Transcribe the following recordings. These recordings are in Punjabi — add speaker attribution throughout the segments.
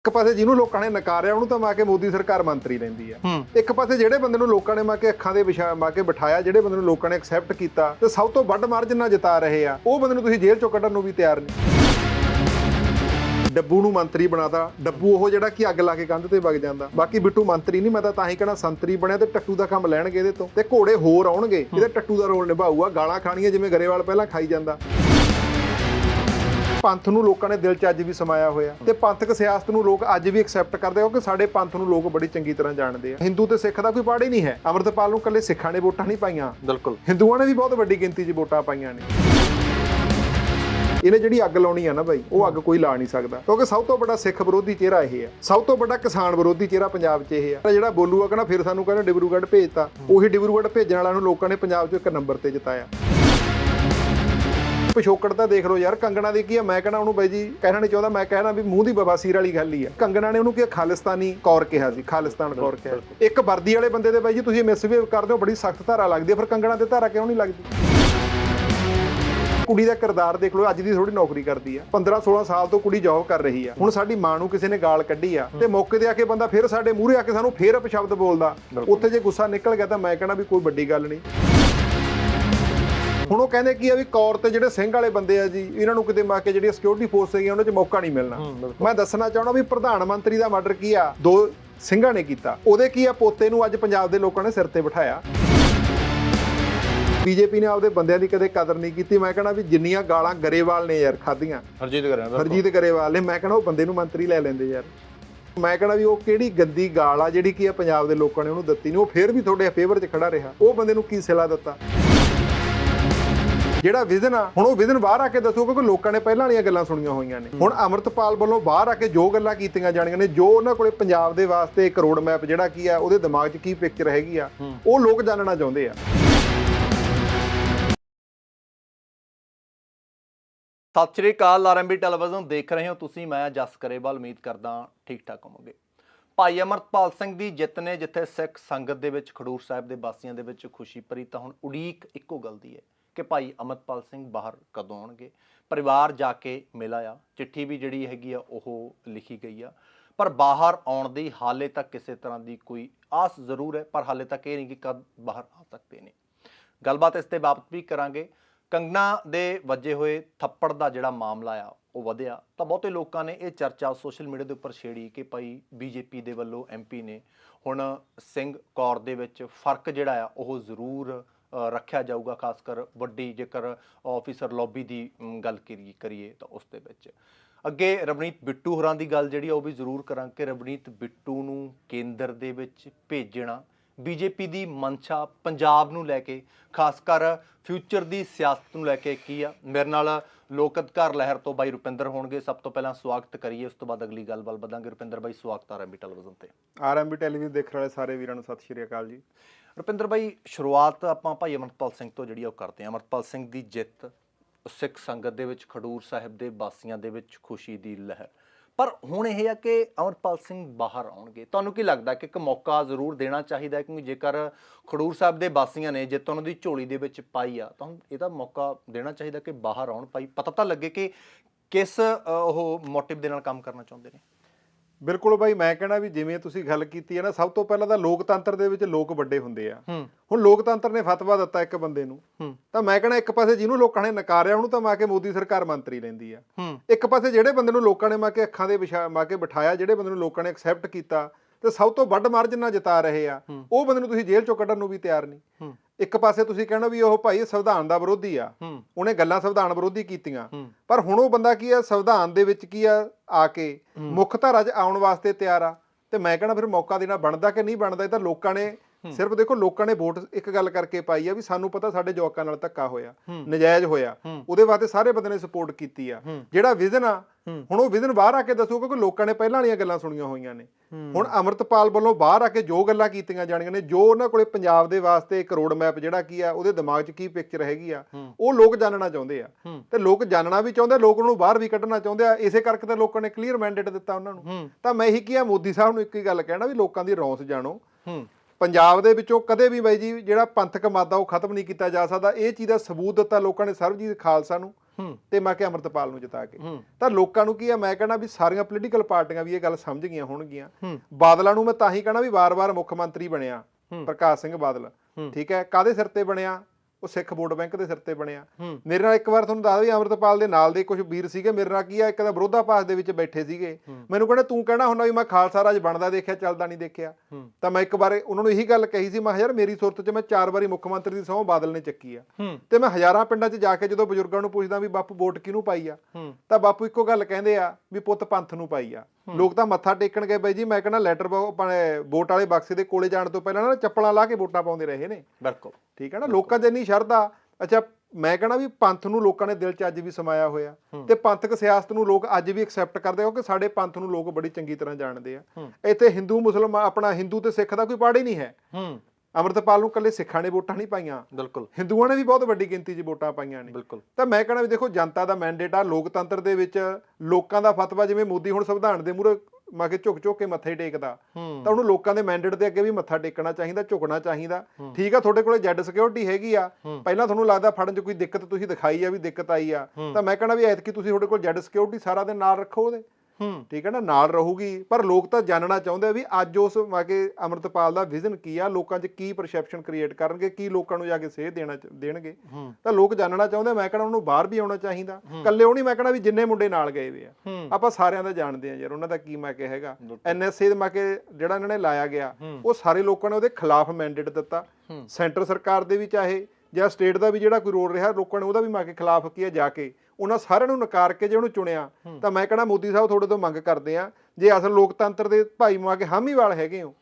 Speaker 1: ਇੱਕ ਪਾਸੇ ਜਿਹਨੂੰ ਲੋਕਾਂ ਨੇ ਨਕਾਰਿਆ ਉਹਨੂੰ ਤਾਂ ਮਾ ਕੇ ਮੋਦੀ ਸਰਕਾਰ ਮੰਤਰੀ ਲੈਂਦੀ ਆ। ਇੱਕ ਪਾਸੇ ਜਿਹੜੇ ਬੰਦੇ ਨੂੰ ਲੋਕਾਂ ਨੇ ਮਾ ਕੇ ਅੱਖਾਂ ਦੇ ਵਿਸ਼ਾ ਮਾ ਕੇ ਬਿਠਾਇਆ ਜਿਹੜੇ ਬੰਦੇ ਨੂੰ ਲੋਕਾਂ ਨੇ ਐਕਸੈਪਟ ਕੀਤਾ ਤੇ ਸਭ ਤੋਂ ਵੱਡ ਮਾਰਜਨ ਨਾਲ ਜਿਤਾ ਰਹੇ ਆ ਉਹ ਬੰਦੇ ਨੂੰ ਤੁਸੀਂ ਜੇਲ੍ਹ ਚੋਂ ਕੱਢਣ ਨੂੰ ਵੀ ਤਿਆਰ ਨਹੀਂ। ਡੱਬੂ ਨੂੰ ਮੰਤਰੀ ਬਣਾਤਾ ਡੱਬੂ ਉਹ ਜਿਹੜਾ ਕਿ ਅੱਗ ਲਾ ਕੇ ਕੰਧ ਤੇ ਵਗ ਜਾਂਦਾ। ਬਾਕੀ ਬਿੱਟੂ ਮੰਤਰੀ ਨਹੀਂ ਮੈਂ ਤਾਂ ਤਾਂ ਹੀ ਕਹਿਣਾ ਸੰਤਰੀ ਬਣਿਆ ਤੇ ਟੱਟੂ ਦਾ ਕੰਮ ਲੈਣਗੇ ਇਹਦੇ ਤੋਂ। ਤੇ ਘੋੜੇ ਹੋਰ ਆਉਣਗੇ ਇਹਦੇ ਟੱਟੂ ਦਾ ਰੋਲ ਨਿਭਾਊਗਾ ਗਾਲਾਂ ਖਾਣੀਆਂ ਜਿਵੇਂ ਗਰੇਵਾਲ ਪਹਿਲਾਂ ਖਾਈ ਜਾਂਦਾ। ਪੰਥ ਨੂੰ ਲੋਕਾਂ ਨੇ ਦਿਲ 'ਚ ਅੱਜ ਵੀ ਸਮਾਇਆ ਹੋਇਆ। ਤੇ ਪੰਥਕ ਸਿਆਸਤ ਨੂੰ ਲੋਕ ਅੱਜ ਵੀ ਐਕਸੈਪਟ ਕਰਦੇ ਆ ਕਿਉਂਕਿ ਸਾਡੇ ਪੰਥ ਨੂੰ ਲੋਕ ਬੜੀ ਚੰਗੀ ਤਰ੍ਹਾਂ ਜਾਣਦੇ ਆ। ਹਿੰਦੂ ਤੇ ਸਿੱਖ ਦਾ ਕੋਈ ਪਾੜ ਹੀ ਨਹੀਂ ਹੈ। ਅਮਰਤਪਾਲ ਨੂੰ ਕੱਲੇ ਸਿੱਖਾਂ ਨੇ ਵੋਟਾਂ ਨਹੀਂ ਪਾਈਆਂ।
Speaker 2: ਬਿਲਕੁਲ।
Speaker 1: ਹਿੰਦੂਆਂ ਨੇ ਵੀ ਬਹੁਤ ਵੱਡੀ ਗਿਣਤੀ 'ਚ ਵੋਟਾਂ ਪਾਈਆਂ ਨੇ। ਇਹਨੇ ਜਿਹੜੀ ਅੱਗ ਲਾਉਣੀ ਆ ਨਾ ਬਾਈ ਉਹ ਅੱਗ ਕੋਈ ਲਾ ਨਹੀਂ ਸਕਦਾ। ਕਿਉਂਕਿ ਸਭ ਤੋਂ ਵੱਡਾ ਸਿੱਖ ਵਿਰੋਧੀ ਚਿਹਰਾ ਇਹ ਆ। ਸਭ ਤੋਂ ਵੱਡਾ ਕਿਸਾਨ ਵਿਰੋਧੀ ਚਿਹਰਾ ਪੰਜਾਬ 'ਚ ਇਹ ਆ। ਜਿਹੜਾ ਬੋਲੂਗਾ ਕਹਿੰਦਾ ਫਿਰ ਸਾਨੂੰ ਕਹਿੰਦਾ ਡਿਬਰੂਗੜ੍ਹ ਭੇਜਤਾ। ਉਹੀ ਡਿਬਰੂਗੜ੍ਹ ਭੇਜਣ ਵਾਲਿਆਂ ਨੂੰ ਲੋਕਾਂ ਨੇ ਪੰਜਾਬ 'ਚ ਇੱਕ ਨੰਬਰ ਤੇ ਜਿਤਾਇਆ। ਪਿਛੋਕੜ ਤਾਂ ਦੇਖ ਲਓ ਯਾਰ ਕੰਗਣਾ ਦੀ ਕੀ ਆ? ਮੈਂ ਕਹਿੰਦਾ ਉਹਨੂੰ ਬਾਈ ਜੀ ਕਹਿਣਾ ਨਹੀਂ ਚਾਹੁੰਦਾ ਮੈਂ ਕਹਿਣਾ ਵੀ ਮੂੰਹ ਦੀ ਬਵਾਸੀਰ ਵਾਲੀ ਗੱਲ ਹੀ ਆ। ਕੰਗਣਾ ਨੇ ਉਹਨੂੰ ਕੀ ਖਾਲਿਸਤਾਨੀ ਕੌਰ ਕਿਹਾ ਸੀ ਖਾਲਿਸਤਾਨ ਕੌਰ ਕਿਹਾ ਇੱਕ ਵਰਦੀ ਵਾਲੇ ਬੰਦੇ ਦੇ ਬਾਈ ਜੀ ਤੁਸੀਂ ਮਿਸਬਿਹੇਵ ਕਰਦੇ ਹੋ ਬੜੀ ਸਖਤ ਧਾਰਾ ਲੱਗਦੀ ਹੈ ਫਿਰ ਕੰਗਣਾ ਤੇ ਧਾਰਾ ਕਿਉਂ ਨਹੀਂ ਲੱਗਦੀ? ਕੁੜੀ ਦਾ ਕਿਰਦਾਰ ਦੇਖ ਲਓ ਅੱਜ ਦੀ ਥੋੜੀ ਨੌਕਰੀ ਕਰਦੀ ਆ। 15 16 ਸਾਲ ਤੋਂ ਕੁੜੀ ਜੌਬ ਕਰ ਰਹੀ ਆ। ਹੁਣ ਸਾਡੀ ਮਾਂ ਨੂੰ ਕਿਸੇ ਨੇ ਗਾਲ ਕੱਢੀ ਆ ਤੇ ਮੌਕੇ ਤੇ ਆ ਕੇ ਬੰਦਾ ਫਿਰ ਸਾਡੇ ਮੂਹਰੇ ਆ ਕੇ ਸਾਨੂੰ ਫੇਰ ਅਪਸ਼ਬਦ ਬੋਲਦਾ। ਉੱਥੇ ਜੇ ਗੁੱਸਾ ਨਿਕਲ ਗਿਆ ਤਾਂ ਮੈਂ ਕਹਿਣਾ ਵੀ ਕੋਈ ਵੱਡੀ ਗੱਲ ਨਹੀਂ। ਹੁਣ ਉਹ ਕਹਿੰਦੇ ਕੀ ਆ ਵੀ ਕੌਰ ਤੇ ਜਿਹੜੇ ਸਿੰਘ ਵਾਲੇ ਬੰਦੇ ਆ ਜੀ ਇਹਨਾਂ ਨੂੰ ਕਿਤੇ ਮਾ ਕੇ ਜਿਹੜੀ ਸਿਕਿਉਰਿਟੀ ਫੋਰਸ ਹੈਗੀ ਉਹਨਾਂ 'ਚ ਮੌਕਾ ਨਹੀਂ ਮਿਲਣਾ। ਮੈਂ ਦੱਸਣਾ ਚਾਹਣਾ ਵੀ ਪ੍ਰਧਾਨ ਮੰਤਰੀ ਦਾ ਮਰਡਰ ਕੀ ਆ? ਦੋ ਸਿੰਘਾਂ ਨੇ ਕੀਤਾ। ਉਹਦੇ ਕੀ ਆ? ਪੋਤੇ ਨੂੰ ਅੱਜ ਪੰਜਾਬ ਦੇ ਲੋਕਾਂ ਨੇ ਸਿਰ ਤੇ ਬਿਠਾਇਆ। ਬੀਜੇਪੀ ਨੇ ਆਪਦੇ ਬੰਦਿਆਂ ਦੀ ਕਦੇ ਕਦਰ ਨਹੀਂ ਕੀਤੀ। ਮੈਂ ਕਹਿੰਦਾ ਵੀ ਜਿੰਨੀਆਂ ਗਾਲਾਂ ਗਰੇਵਾਲ ਨੇ ਯਾਰ ਖਾਧੀਆਂ।
Speaker 2: ਹਰਜੀਤ ਕਰਿਆ
Speaker 1: ਹਰਜੀਤ ਗਰੇਵਾਲ ਨੇ। ਮੈਂ ਕਹਿੰਦਾ ਉਹ ਬੰਦੇ ਨੂੰ ਮੰਤਰੀ ਲੈ ਲੈਂਦੇ ਯਾਰ। ਮੈਂ ਕਹਿੰਦਾ ਵੀ ਉਹ ਕਿਹੜੀ ਗੰਦੀ ਗਾਲ ਆ ਜਿਹੜੀ ਕੀ ਆ ਪੰਜਾਬ ਦੇ ਲੋਕਾਂ ਨੇ ਉਹਨੂੰ ਦਿੱਤੀ ਨਹੀਂ ਉਹ ਫੇਰ ਵੀ ਤੁਹਾਡੇ ਫੇਵਰ 'ਚ ਖੜਾ ਰਿਹਾ। ਉਹ ਬੰਦੇ ਨੂੰ ਕੀ ਸਿਲਾ ਦਿੱਤਾ? ਜਿਹੜਾ ਵਿਜ਼ਨ ਆ ਹੁਣ ਉਹ ਵਿਜ਼ਨ ਬਾਹਰ ਆ ਕੇ ਦੱਸੋ ਕਿਉਂਕਿ ਲੋਕਾਂ ਨੇ ਪਹਿਲਾਂ ਵਾਲੀਆਂ ਗੱਲਾਂ ਸੁਣੀਆਂ ਹੋਈਆਂ ਨੇ। ਹੁਣ ਅਮਰਤਪਾਲ ਵੱਲੋਂ ਬਾਹਰ ਆ ਕੇ ਜੋ ਗੱਲਾਂ ਕੀਤੀਆਂ ਜਾਣੀਆਂ ਨੇ ਜੋ ਉਹਨਾਂ ਕੋਲੇ ਪੰਜਾਬ ਦੇ ਵਾਸਤੇ ਇੱਕ ਰੋਡ ਮੈਪ ਜਿਹੜਾ ਕੀ ਆ ਉਹਦੇ ਦਿਮਾਗ 'ਚ ਕੀ ਪਿਕਚਰ ਹੈਗੀ ਆ ਉਹ ਲੋਕ ਜਾਣਨਾ ਚਾਹੁੰਦੇ ਆ।
Speaker 2: ਸਤਿ ਸ਼੍ਰੀ ਅਕਾਲ ਆਰਐਮਬੀ ਟੈਲੀਵਿਜ਼ਨ ਦੇਖ ਰਹੇ ਹੋ ਤੁਸੀਂ ਮੈਂ ਜਸ ਕਰੇਵਾਲ ਉਮੀਦ ਕਰਦਾ ਠੀਕ ਠਾਕ ਹੋਵੋਗੇ। ਭਾਈ ਅਮਰਤਪਾਲ ਸਿੰਘ ਦੀ ਜਿੱਤ ਨੇ ਜਿੱਥੇ ਸਿੱਖ ਸੰਗਤ ਦੇ ਵਿੱਚ ਖਡੂਰ ਸਾਹਿਬ ਦੇ ਵਾਸੀਆਂ ਦੇ ਵਿੱਚ ਖੁਸ਼ੀ ਭਰੀ ਤਾਂ ਹੁਣ ਉਡੀਕ ਇੱਕੋ ਗੱਲ ਦੀ ਹੈ। ਕਿ ਭਾਈ ਅਮਰਤਪਾਲ ਸਿੰਘ ਬਾਹਰ ਕਦੋਂ ਆਉਣਗੇ? ਪਰਿਵਾਰ ਜਾ ਕੇ ਮਿਲ ਆਇਆ। ਚਿੱਠੀ ਵੀ ਜਿਹੜੀ ਹੈਗੀ ਆ, ਉਹ ਲਿਖੀ ਗਈ ਆ। ਪਰ ਬਾਹਰ ਆਉਣ ਦੀ ਹਾਲੇ ਤੱਕ ਕਿਸੇ ਤਰ੍ਹਾਂ ਦੀ ਕੋਈ ਆਸ ਜ਼ਰੂਰ ਹੈ, ਪਰ ਹਾਲੇ ਤੱਕ ਇਹ ਨਹੀਂ ਕਿ ਕਦ ਬਾਹਰ ਆ ਸਕਦੇ ਨੇ। ਗੱਲਬਾਤ ਇਸ ਤੇ ਬਾਬਤ ਵੀ ਕਰਾਂਗੇ। ਕੰਗਨਾ ਦੇ ਵੱਜੇ ਹੋਏ ਥੱਪੜ ਦਾ ਜਿਹੜਾ ਮਾਮਲਾ ਆ, ਉਹ ਵਧਿਆ। ਤਾਂ ਬਹੁਤੇ ਲੋਕਾਂ ਨੇ ਇਹ ਚਰਚਾ ਸੋਸ਼ਲ ਮੀਡੀਆ ਦੇ ਉੱਪਰ ਛੇੜੀ ਕਿ ਭਾਈ ਬੀਜੇਪੀ ਦੇ ਵੱਲੋਂ ਐਮਪੀ ਨੇ ਹੁਣ ਸਿੰਘ ਕੌਰ ਦੇ ਵਿੱਚ ਫ਼ਰਕ ਜਿਹੜਾ ਆ, ਉਹ ਜ਼ਰੂਰ ਰੱਖਿਆ ਜਾਊਗਾ ਖਾਸ ਕਰ ਵੱਡੀ ਜੇਕਰ ਆਫੀਸਰ ਲੌਬੀ ਦੀ ਗੱਲ ਕਰੀ- ਕਰੀਏ ਤਾਂ ਉਸ ਦੇ ਵਿੱਚ। ਅੱਗੇ ਰਵਨੀਤ ਬਿੱਟੂ ਹੋਰਾਂ ਦੀ ਗੱਲ ਜਿਹੜੀ ਆ, ਉਹ ਵੀ ਜ਼ਰੂਰ ਕਰਾਂਗੇ ਕਿ ਰਵਨੀਤ ਬਿੱਟੂ ਨੂੰ ਕੇਂਦਰ ਦੇ ਵਿੱਚ ਭੇਜਣਾ ਬੀਜੇਪੀ ਦੀ ਮਨਸ਼ਾ ਪੰਜਾਬ ਨੂੰ ਲੈ ਕੇ ਖਾਸ ਕਰ ਫਿਊਚਰ ਦੀ ਸਿਆਸਤ ਨੂੰ ਲੈ ਕੇ ਕੀ ਆ? ਮੇਰੇ ਨਾਲ ਲੋਕ ਅਧਿਕਾਰ ਲਹਿਰ ਤੋਂ ਬਾਈ ਰੁਪਿੰਦਰ ਹੋਣਗੇ। ਸਭ ਤੋਂ ਪਹਿਲਾਂ ਸਵਾਗਤ ਕਰੀਏ, ਉਸ ਤੋਂ ਬਾਅਦ ਅਗਲੀ ਗੱਲਬਾਤ ਵਧਾਂਗੇ। ਰੁਪਿੰਦਰ ਬਾਈ, ਸਵਾਗਤ ਆ ਰੈਂਬੀ ਟੈਲੀਵਿਜ਼ਨ ਤੇ।
Speaker 1: ਆਰਐਮਬੀ ਟੈਲੀਵਿਜ਼ਨ ਦੇਖਣ ਵਾਲੇ ਸਾਰੇ ਵੀਰਾਂ ਨੂੰ ਸਤਿ ਸ਼੍ਰੀ ਅਕਾਲ ਜੀ।
Speaker 2: ਰੁਪਿੰਦਰ ਬਾਈ, ਸ਼ੁਰੂਆਤ ਆਪਾਂ ਭਾਈ ਅਮਰਪਾਲ ਸਿੰਘ ਤੋਂ ਜਿਹੜੀ ਆ ਉਹ ਕਰਦੇ ਹਾਂ। ਅਮਰਪਾਲ ਸਿੰਘ ਦੀ ਜਿੱਤ ਸਿੱਖ ਸੰਗਤ ਦੇ ਵਿੱਚ, ਖਡੂਰ ਸਾਹਿਬ ਦੇ ਵਾਸੀਆਂ ਦੇ ਵਿੱਚ ਖੁਸ਼ੀ ਦੀ ਲਹਿਰ। ਪਰ ਹੁਣ ਇਹ ਆ ਕਿ ਅਮਰਪਾਲ ਸਿੰਘ ਬਾਹਰ ਆਉਣਗੇ। ਤੁਹਾਨੂੰ ਕੀ ਲੱਗਦਾ ਕਿ ਇੱਕ ਮੌਕਾ ਜ਼ਰੂਰ ਦੇਣਾ ਚਾਹੀਦਾ ਕਿਉਂਕਿ ਜੇਕਰ ਖਡੂਰ ਸਾਹਿਬ ਦੇ ਵਾਸੀਆਂ ਨੇ ਜਿੱਤ ਉਹਨਾਂ ਦੀ ਝੋਲੀ ਦੇ ਵਿੱਚ ਪਾਈ ਆ, ਤਾਂ ਇਹਦਾ ਮੌਕਾ ਦੇਣਾ ਚਾਹੀਦਾ ਕਿ ਬਾਹਰ ਆਉਣ। ਭਾਈ, ਪਤਾ ਤਾਂ ਲੱਗੇ ਕਿ ਕਿਸ ਉਹ ਮੋਟਿਵ ਦੇ ਨਾਲ ਕੰਮ ਕਰਨਾ ਚਾਹੁੰਦੇ ਨੇ।
Speaker 1: ਬਿਲਕੁਲ ਬਾਈ ਮੈਂ ਕਹਿਣਾ ਵੀ ਜਿਵੇਂ ਤੁਸੀਂ ਗੱਲ ਕੀਤੀ ਹੈ ਨਾ ਸਭ ਤੋਂ ਪਹਿਲਾਂ ਤਾਂ ਲੋਕਤੰਤਰ ਦੇ ਵਿੱਚ ਲੋਕ ਵੱਡੇ ਹੁੰਦੇ ਆ। ਹੁਣ ਲੋਕਤੰਤਰ ਨੇ ਫਤਵਾ ਦਿੱਤਾ ਇੱਕ ਬੰਦੇ ਨੂੰ। ਤਾਂ ਮੈਂ ਕਹਿਣਾ ਇੱਕ ਪਾਸੇ ਜਿਹਨੂੰ ਲੋਕਾਂ ਨੇ ਨਕਾਰਿਆ ਉਹਨੂੰ ਤਾਂ ਮਾ ਕੇ ਮੋਦੀ ਸਰਕਾਰ ਮੰਤਰੀ ਲੈਂਦੀ ਆ। ਇੱਕ ਪਾਸੇ ਜਿਹੜੇ ਬੰਦੇ ਨੂੰ ਲੋਕਾਂ ਨੇ ਮਾ ਕੇ ਅੱਖਾਂ ਦੇ ਵਿਸ਼ਾ ਮਾ ਕੇ ਬਿਠਾਇਆ ਜਿਹੜੇ ਬੰਦੇ ਨੂੰ ਲੋਕਾਂ ਨੇ ਐਕਸੈਪਟ ਕੀਤਾ ਤੇ ਸਭ ਤੋਂ ਵੱਡ ਮਾਰਜਨ ਨਾਲ ਜਿਤਾ ਰਹੇ ਆ ਉਹ ਬੰਦੇ ਨੂੰ ਤੁਸੀਂ ਜੇਲ੍ਹ ਚੋਂ ਕੱਢਣ ਨੂੰ ਵੀ ਤਿਆਰ ਨਹੀਂ। ਇੱਕ ਪਾਸੇ ਤੁਸੀਂ ਕਹਿਣਾ ਵੀ ਉਹ ਭਾਈ ਸੰਵਿਧਾਨ ਦਾ ਵਿਰੋਧੀ ਆ ਉਹਨੇ ਗੱਲਾਂ ਸੰਵਿਧਾਨ ਵਿਰੋਧੀ ਕੀਤੀਆਂ। ਪਰ ਹੁਣ ਉਹ ਬੰਦਾ ਕੀ ਆ ਸੰਵਿਧਾਨ ਦੇ ਵਿੱਚ ਕੀ ਆ ਆ ਕੇ ਮੁੱਖ ਧਾਰਾ 'ਚ ਆਉਣ ਵਾਸਤੇ ਤਿਆਰ ਆ। ਤੇ ਮੈਂ ਕਹਿੰਦਾ ਫਿਰ ਮੌਕਾ ਦੇਣਾ ਬਣਦਾ ਕਿ ਨਹੀਂ ਬਣਦਾ ਇਹ ਤਾਂ ਲੋਕਾਂ ਨੇ ਸਿਰਫ ਦੇਖੋ ਲੋਕਾਂ ਨੇ ਵੋਟ ਇੱਕ ਗੱਲ ਕਰਕੇ ਪਾਈ ਆ ਵੀ ਸਾਨੂੰ ਪਤਾ ਸਾਡੇ ਜਵਾਕਾਂ ਨਾਲ ਧੱਕਾ ਹੋਇਆ ਨਜਾਇਜ਼ ਹੋਇਆ। ਉਹਦੇ ਵਾਸਤੇ ਸਾਰੇ ਬੰਦੇ ਨੇ ਸਪੋਰਟ ਕੀਤੀ ਆ। ਜਿਹੜਾ ਵਿਜ਼ਨ ਆ ਹੁਣ ਉਹ ਵਿਜ਼ਨ ਬਾਹਰ ਆ ਕੇ ਦੱਸੋ ਕਿਉਂਕਿ ਲੋਕਾਂ ਨੇ ਪਹਿਲਾਂ ਵਾਲੀਆਂ ਗੱਲਾਂ ਸੁਣੀਆਂ ਹੋਈਆਂ ਨੇ। ਹੁਣ ਅਮਰਤਪਾਲ ਵੱਲੋਂ ਬਾਹਰ ਆ ਕੇ ਜੋ ਗੱਲਾਂ ਕੀਤੀਆਂ ਜਾਣੀਆਂ ਨੇ ਜੋ ਉਹਨਾਂ ਕੋਲੇ ਪੰਜਾਬ ਦੇ ਵਾਸਤੇ ਇੱਕ ਰੋਡ ਮੈਪ ਜਿਹੜਾ ਕੀ ਆ ਉਹਦੇ ਦਿਮਾਗ 'ਚ ਕੀ ਪਿਕਚਰ ਹੈਗੀ ਆ ਉਹ ਲੋਕ ਜਾਣਨਾ ਚਾਹੁੰਦੇ ਆ। ਤੇ ਲੋਕ ਜਾਣਨਾ ਵੀ ਚਾਹੁੰਦੇ ਲੋਕ ਉਹਨੂੰ ਬਾਹਰ ਵੀ ਕੱਢਣਾ ਚਾਹੁੰਦੇ ਆ। ਇਸੇ ਕਰਕੇ ਤਾਂ ਲੋਕਾਂ ਨੇ ਕਲੀਅਰ ਮੈਂਡੇਟ ਦਿੱਤਾ ਉਹਨਾਂ ਨੂੰ। ਤਾਂ ਮੈਂ ਇਹੀ ਕਿਹਾ ਮੋਦੀ ਸਾਹਿਬ ਨੂੰ ਇੱਕ ਹੀ ਗੱਲ ਕਹਿਣਾ ਵੀ ਲੋਕਾਂ ਦੀ ਰੌਂਸ ਜਾਣੋ।
Speaker 2: ਹੂੰ।
Speaker 1: ਪੰਜਾਬ ਦੇ ਵਿੱਚੋਂ ਕਦੇ ਵੀ ਬਾਈ ਜੀ ਜਿਹੜਾ ਪੰਥਕ ਮਾਦਾ ਉਹ ਖਤਮ ਨਹੀਂ ਕੀਤਾ ਜਾ ਸਕਦਾ। ਇਹ ਚੀਜ਼ ਦਾ ਸਬੂਤ ਦਿੱਤਾ ਲੋਕਾਂ ਨੇ ਸਰਬਜੀਤ ਖਾਲਸਾ ਨੂੰ ਤੇ ਮੈਂ ਕਿ ਅਮਰਤਪਾਲ ਨੂੰ ਜਿਤਾ ਕੇ। ਤਾਂ ਲੋਕਾਂ ਨੂੰ ਕੀ ਆ ਮੈਂ ਕਹਿੰਦਾ ਵੀ ਸਾਰੀਆਂ ਪੋਲੀਟੀਕਲ ਪਾਰਟੀਆਂ ਵੀ ਇਹ ਗੱਲ ਸਮਝ ਗਈਆਂ ਹੋਣਗੀਆਂ। ਬਾਦਲਾਂ ਨੂੰ ਮੈਂ ਤਾਂ ਹੀ ਕਹਿਣਾ ਵੀ ਵਾਰ-ਵਾਰ ਮੁੱਖ ਮੰਤਰੀ ਬਣਿਆ। ਪ੍ਰਕਾਸ਼ ਸਿੰਘ ਬਾਦਲ। ਠੀਕ ਹੈ ਕਾਦੇ ਸਿਰ ਤੇ ਬਣਿਆ? ਉਹ ਸਿੱਖ ਵੋਟ ਬੈਂਕ ਦੇ ਸਿਰ ਤੇ ਬਣਿਆ। ਮੇਰੇ ਨਾਲ ਇੱਕ ਵਾਰ ਤੁਹਾਨੂੰ ਦੱਸ ਵੀ ਅਮਰਤਪਾਲ ਦੇ ਨਾਲ ਦੇ ਕੁਝ ਵੀਰ ਸੀਗੇ ਮੇਰੇ ਨਾਲ ਕੀ ਆ ਇੱਕ ਤਾਂ ਵਿਰੋਧਾਭਾਸ ਦੇ ਵਿੱਚ ਬੈਠੇ ਸੀਗੇ। ਮੈਨੂੰ ਕਹਿੰਦੇ ਤੂੰ ਕਹਿਣਾ ਹੁੰਦਾ ਵੀ ਮੈਂ ਖਾਲਸਾ ਰਾਜ ਬਣਦਾ ਦੇਖਿਆ ਚੱਲਦਾ ਨਹੀਂ ਦੇਖਿਆ? ਤਾਂ ਮੈਂ ਇੱਕ ਵਾਰ ਉਹਨਾਂ ਨੂੰ ਇਹੀ ਗੱਲ ਕਹੀ ਸੀ ਮੈਂ ਯਾਰ ਮੇਰੀ ਸੁਰਤ 'ਚ ਮੈਂ ਚਾਰ ਵਾਰੀ ਮੁੱਖ ਮੰਤਰੀ ਦੀ ਸਹੁੰ ਬਾਦਲ ਨੇ ਚੱਕੀ ਆ। ਤੇ ਮੈਂ ਹਜ਼ਾਰਾਂ ਪਿੰਡਾਂ 'ਚ ਜਾ ਕੇ ਜਦੋਂ ਬਜ਼ੁਰਗਾਂ ਨੂੰ ਪੁੱਛਦਾ ਵੀ ਬਾਪੂ ਵੋਟ ਕਿਹਨੂੰ ਪਾਈ ਆ? ਤਾਂ ਬਾਪੂ ਇੱਕੋ ਗੱਲ ਕਹਿੰਦੇ ਆ ਵੀ ਪੁੱਤ ਪੰਥ ਨੂੰ ਪਾਈ ਆ। ਲੋਕ ਤਾਂ ਮੱਥਾ ਟੇਕਣ ਗਏ ਬਾਈ ਜੀ ਮੈਂ ਕਹਿੰਦਾ ਲੈਟਰ ਵੋਟ ਵਾਲੇ ਬਕਸੇ ਦੇ ਕੋਲੇ ਜਾਣ ਤੋਂ ਪਹਿਲਾਂ ਨਾ ਚੱਪਲਾਂ ਲਾ ਕੇ ਵੋਟਾਂ ਪਾਉਂਦੇ ਰਹੇ ਨੇ।
Speaker 2: ਬਿਲਕੁਲ।
Speaker 1: ਠੀਕ ਹੈ ਨਾ ਲੋਕਾਂ 'ਚ ਇੰਨੀ ਸ਼ਰਧਾ। ਅੱਛਾ ਮੈਂ ਕਹਿੰਦਾ ਵੀ ਪੰਥ ਨੂੰ ਲੋਕਾਂ ਨੇ ਦਿਲ 'ਚ ਅੱਜ ਵੀ ਸਮਾਇਆ ਹੋਇਆ। ਤੇ ਪੰਥਕ ਸਿਆਸਤ ਨੂੰ ਲੋਕ ਅੱਜ ਵੀ ਐਕਸੈਪਟ ਕਰਦੇ ਆ ਕਿਉਂਕਿ ਸਾਡੇ ਪੰਥ ਨੂੰ ਲੋਕ ਬੜੀ ਚੰਗੀ ਤਰ੍ਹਾਂ ਜਾਣਦੇ ਆ।
Speaker 2: ਹੂੰ।
Speaker 1: ਇੱਥੇ ਹਿੰਦੂ ਮੁਸਲਮਾਨ ਆਪਣਾ ਹਿੰਦੂ ਤੇ ਸਿੱਖ ਦਾ ਕੋਈ ਪਾੜ ਹੀ ਨਹੀਂ ਹੈ।
Speaker 2: ਹੂੰ।
Speaker 1: ਅਮਰਤਪਾਲ ਨੂੰ ਕੱਲੇ ਸਿੱਖਾਂ ਨੇ ਵੋਟਾਂ ਨਹੀਂ ਪਾਈਆਂ।
Speaker 2: ਬਿਲਕੁਲ।
Speaker 1: ਹਿੰਦੂਆਂ ਨੇ ਵੀ ਬਹੁਤ ਵੱਡੀ ਗਿਣਤੀ 'ਚ ਵੋਟਾਂ ਪਾਈਆਂ ਨੇ।
Speaker 2: ਬਿਲਕੁਲ।
Speaker 1: ਤਾਂ ਮੈਂ ਕਹਿੰਦਾ ਵੀ ਦੇਖੋ ਜਨਤਾ ਦਾ ਮੈਂਡੇਟ ਆ ਲੋਕਤੰਤਰ ਦੇ ਵਿੱਚ ਲੋਕਾਂ ਦਾ ਫਤਵਾ ਜਿਵੇਂ ਮੋਦੀ ਹੁਣ ਸੰਵਿਧਾਨ ਦੇ ਮੂਹਰੇ ਮਾ ਕੇ ਝੁਕ ਝੁਕ ਕੇ ਮੱਥੇ ਟੇਕਦਾ। ਤਾਂ ਉਹਨੂੰ ਲੋਕਾਂ ਦੇ ਮੈਂਡੇਟ ਦੇ ਅੱਗੇ ਵੀ ਮੱਥਾ ਟੇਕਣਾ ਚਾਹੀਦਾ ਝੁਕਣਾ ਚਾਹੀਦਾ। ਠੀਕ ਆ ਤੁਹਾਡੇ ਕੋਲੇ ਜੈਡ ਸਿਕਿਉਰਿਟੀ ਹੈਗੀ ਆ। ਪਹਿਲਾਂ ਤੁਹਾਨੂੰ ਲੱਗਦਾ ਫੜਨ 'ਚ ਕੋਈ ਦਿੱਕਤ ਤੁਸੀਂ ਦਿਖਾਈ ਆ ਵੀ ਦਿੱਕਤ ਆਈ ਆ। ਤਾਂ ਮੈਂ ਕਹਿੰਦਾ ਵੀ ਐਤਕੀ ਤੁਸੀਂ ਤੁਹਾਡੇ ਕੋਲ ਜੈਡ ਸਿਕਿਉਰਿਟੀ ਸਾਰਾ ਦਿਨ ਨਾਲ ਰੱਖੋ ਉਹਦੇ। ਠੀਕ ਹੈ ਨਾ ਨਾਲ ਰਹੂਗੀ। ਪਰ ਲੋਕ ਤਾਂ ਜਾਣਨਾ ਚਾਹੁੰਦੇ ਆ ਵੀ ਅੱਜ ਉਸ ਵਾਕੇ ਅਮਰਤਪਾਲ ਦਾ ਵਿਜ਼ਨ ਕੀ ਆ ਲੋਕਾਂ 'ਚ ਕੀ ਪਰਸੈਪਸ਼ਨ ਕ੍ਰੀਏਟ ਕਰਨਗੇ ਕੀ ਲੋਕਾਂ ਨੂੰ ਜਾ ਕੇ ਸੇਧ ਦੇਣਾ ਦੇਣਗੇ। ਤਾਂ ਲੋਕ ਜਾਣਨਾ ਚਾਹੁੰਦੇ ਆ, ਮੈਂ ਕਹਿੰਦਾ ਉਹਨੂੰ ਬਾਹਰ ਵੀ ਆਉਣਾ ਚਾਹੀਦਾ। ਇਕੱਲੇ ਉਹ ਨਹੀਂ ਮੈਂ ਕਹਿੰਦਾ ਵੀ ਜਿੰਨੇ ਮੁੰਡੇ ਨਾਲ ਗਏ ਵੇ ਆ। ਆਪਾਂ ਸਾਰਿਆਂ ਦਾ ਜਾਣਦੇ ਆ ਯਾਰ ਉਹਨਾਂ ਦਾ ਕੀ ਮੈਂ ਕਿ ਹੈਗਾ। ਐਨਐਸਏ ਦੇ ਮੈਂ ਕਿ ਜਿਹੜਾ ਇਹਨਾਂ ਨੇ ਲਾਇਆ ਗਿਆ ਉਹ ਸਾਰੇ ਲੋਕਾਂ ਨੇ ਉਹਦੇ ਖਿਲਾਫ ਮੈਂਡੇਟ ਦਿੱਤਾ। ਸੈਂਟਰ ਸਰਕਾਰ ਦੇ ਵੀ ਚਾਹੇ ਜਾਂ ਸਟੇਟ ਦਾ ਵੀ ਜਿਹੜਾ ਕੋਈ ਰੋਲ ਰਿਹਾ ਲੋਕਾਂ ਨੇ ਉਹਦਾ ਵੀ ਮੈਂ ਕਿ ਖਿਲਾਫ ਕੀ ਹੈ ਜਾ ਕੇ। ਉਹਨਾਂ ਸਾਰਿਆਂ ਨੂੰ ਨਕਾਰ ਕੇ ਜੇ ਉਹਨੂੰ ਚੁਣਿਆ ਤਾਂ ਮੈਂ ਕਹਿੰਦਾ ਮੋਦੀ ਸਾਹਿਬ ਤੁਹਾਡੇ ਤੋਂ ਮੰਗ ਕਰਦੇ ਆ ਜੇ ਅਸਲ ਲੋਕਤੰਤਰ ਦੇ ਭਾਈ ਮਾ ਕੇ ਹਾਮੀਵਾਲ ਹੈਗੇ ਹੋ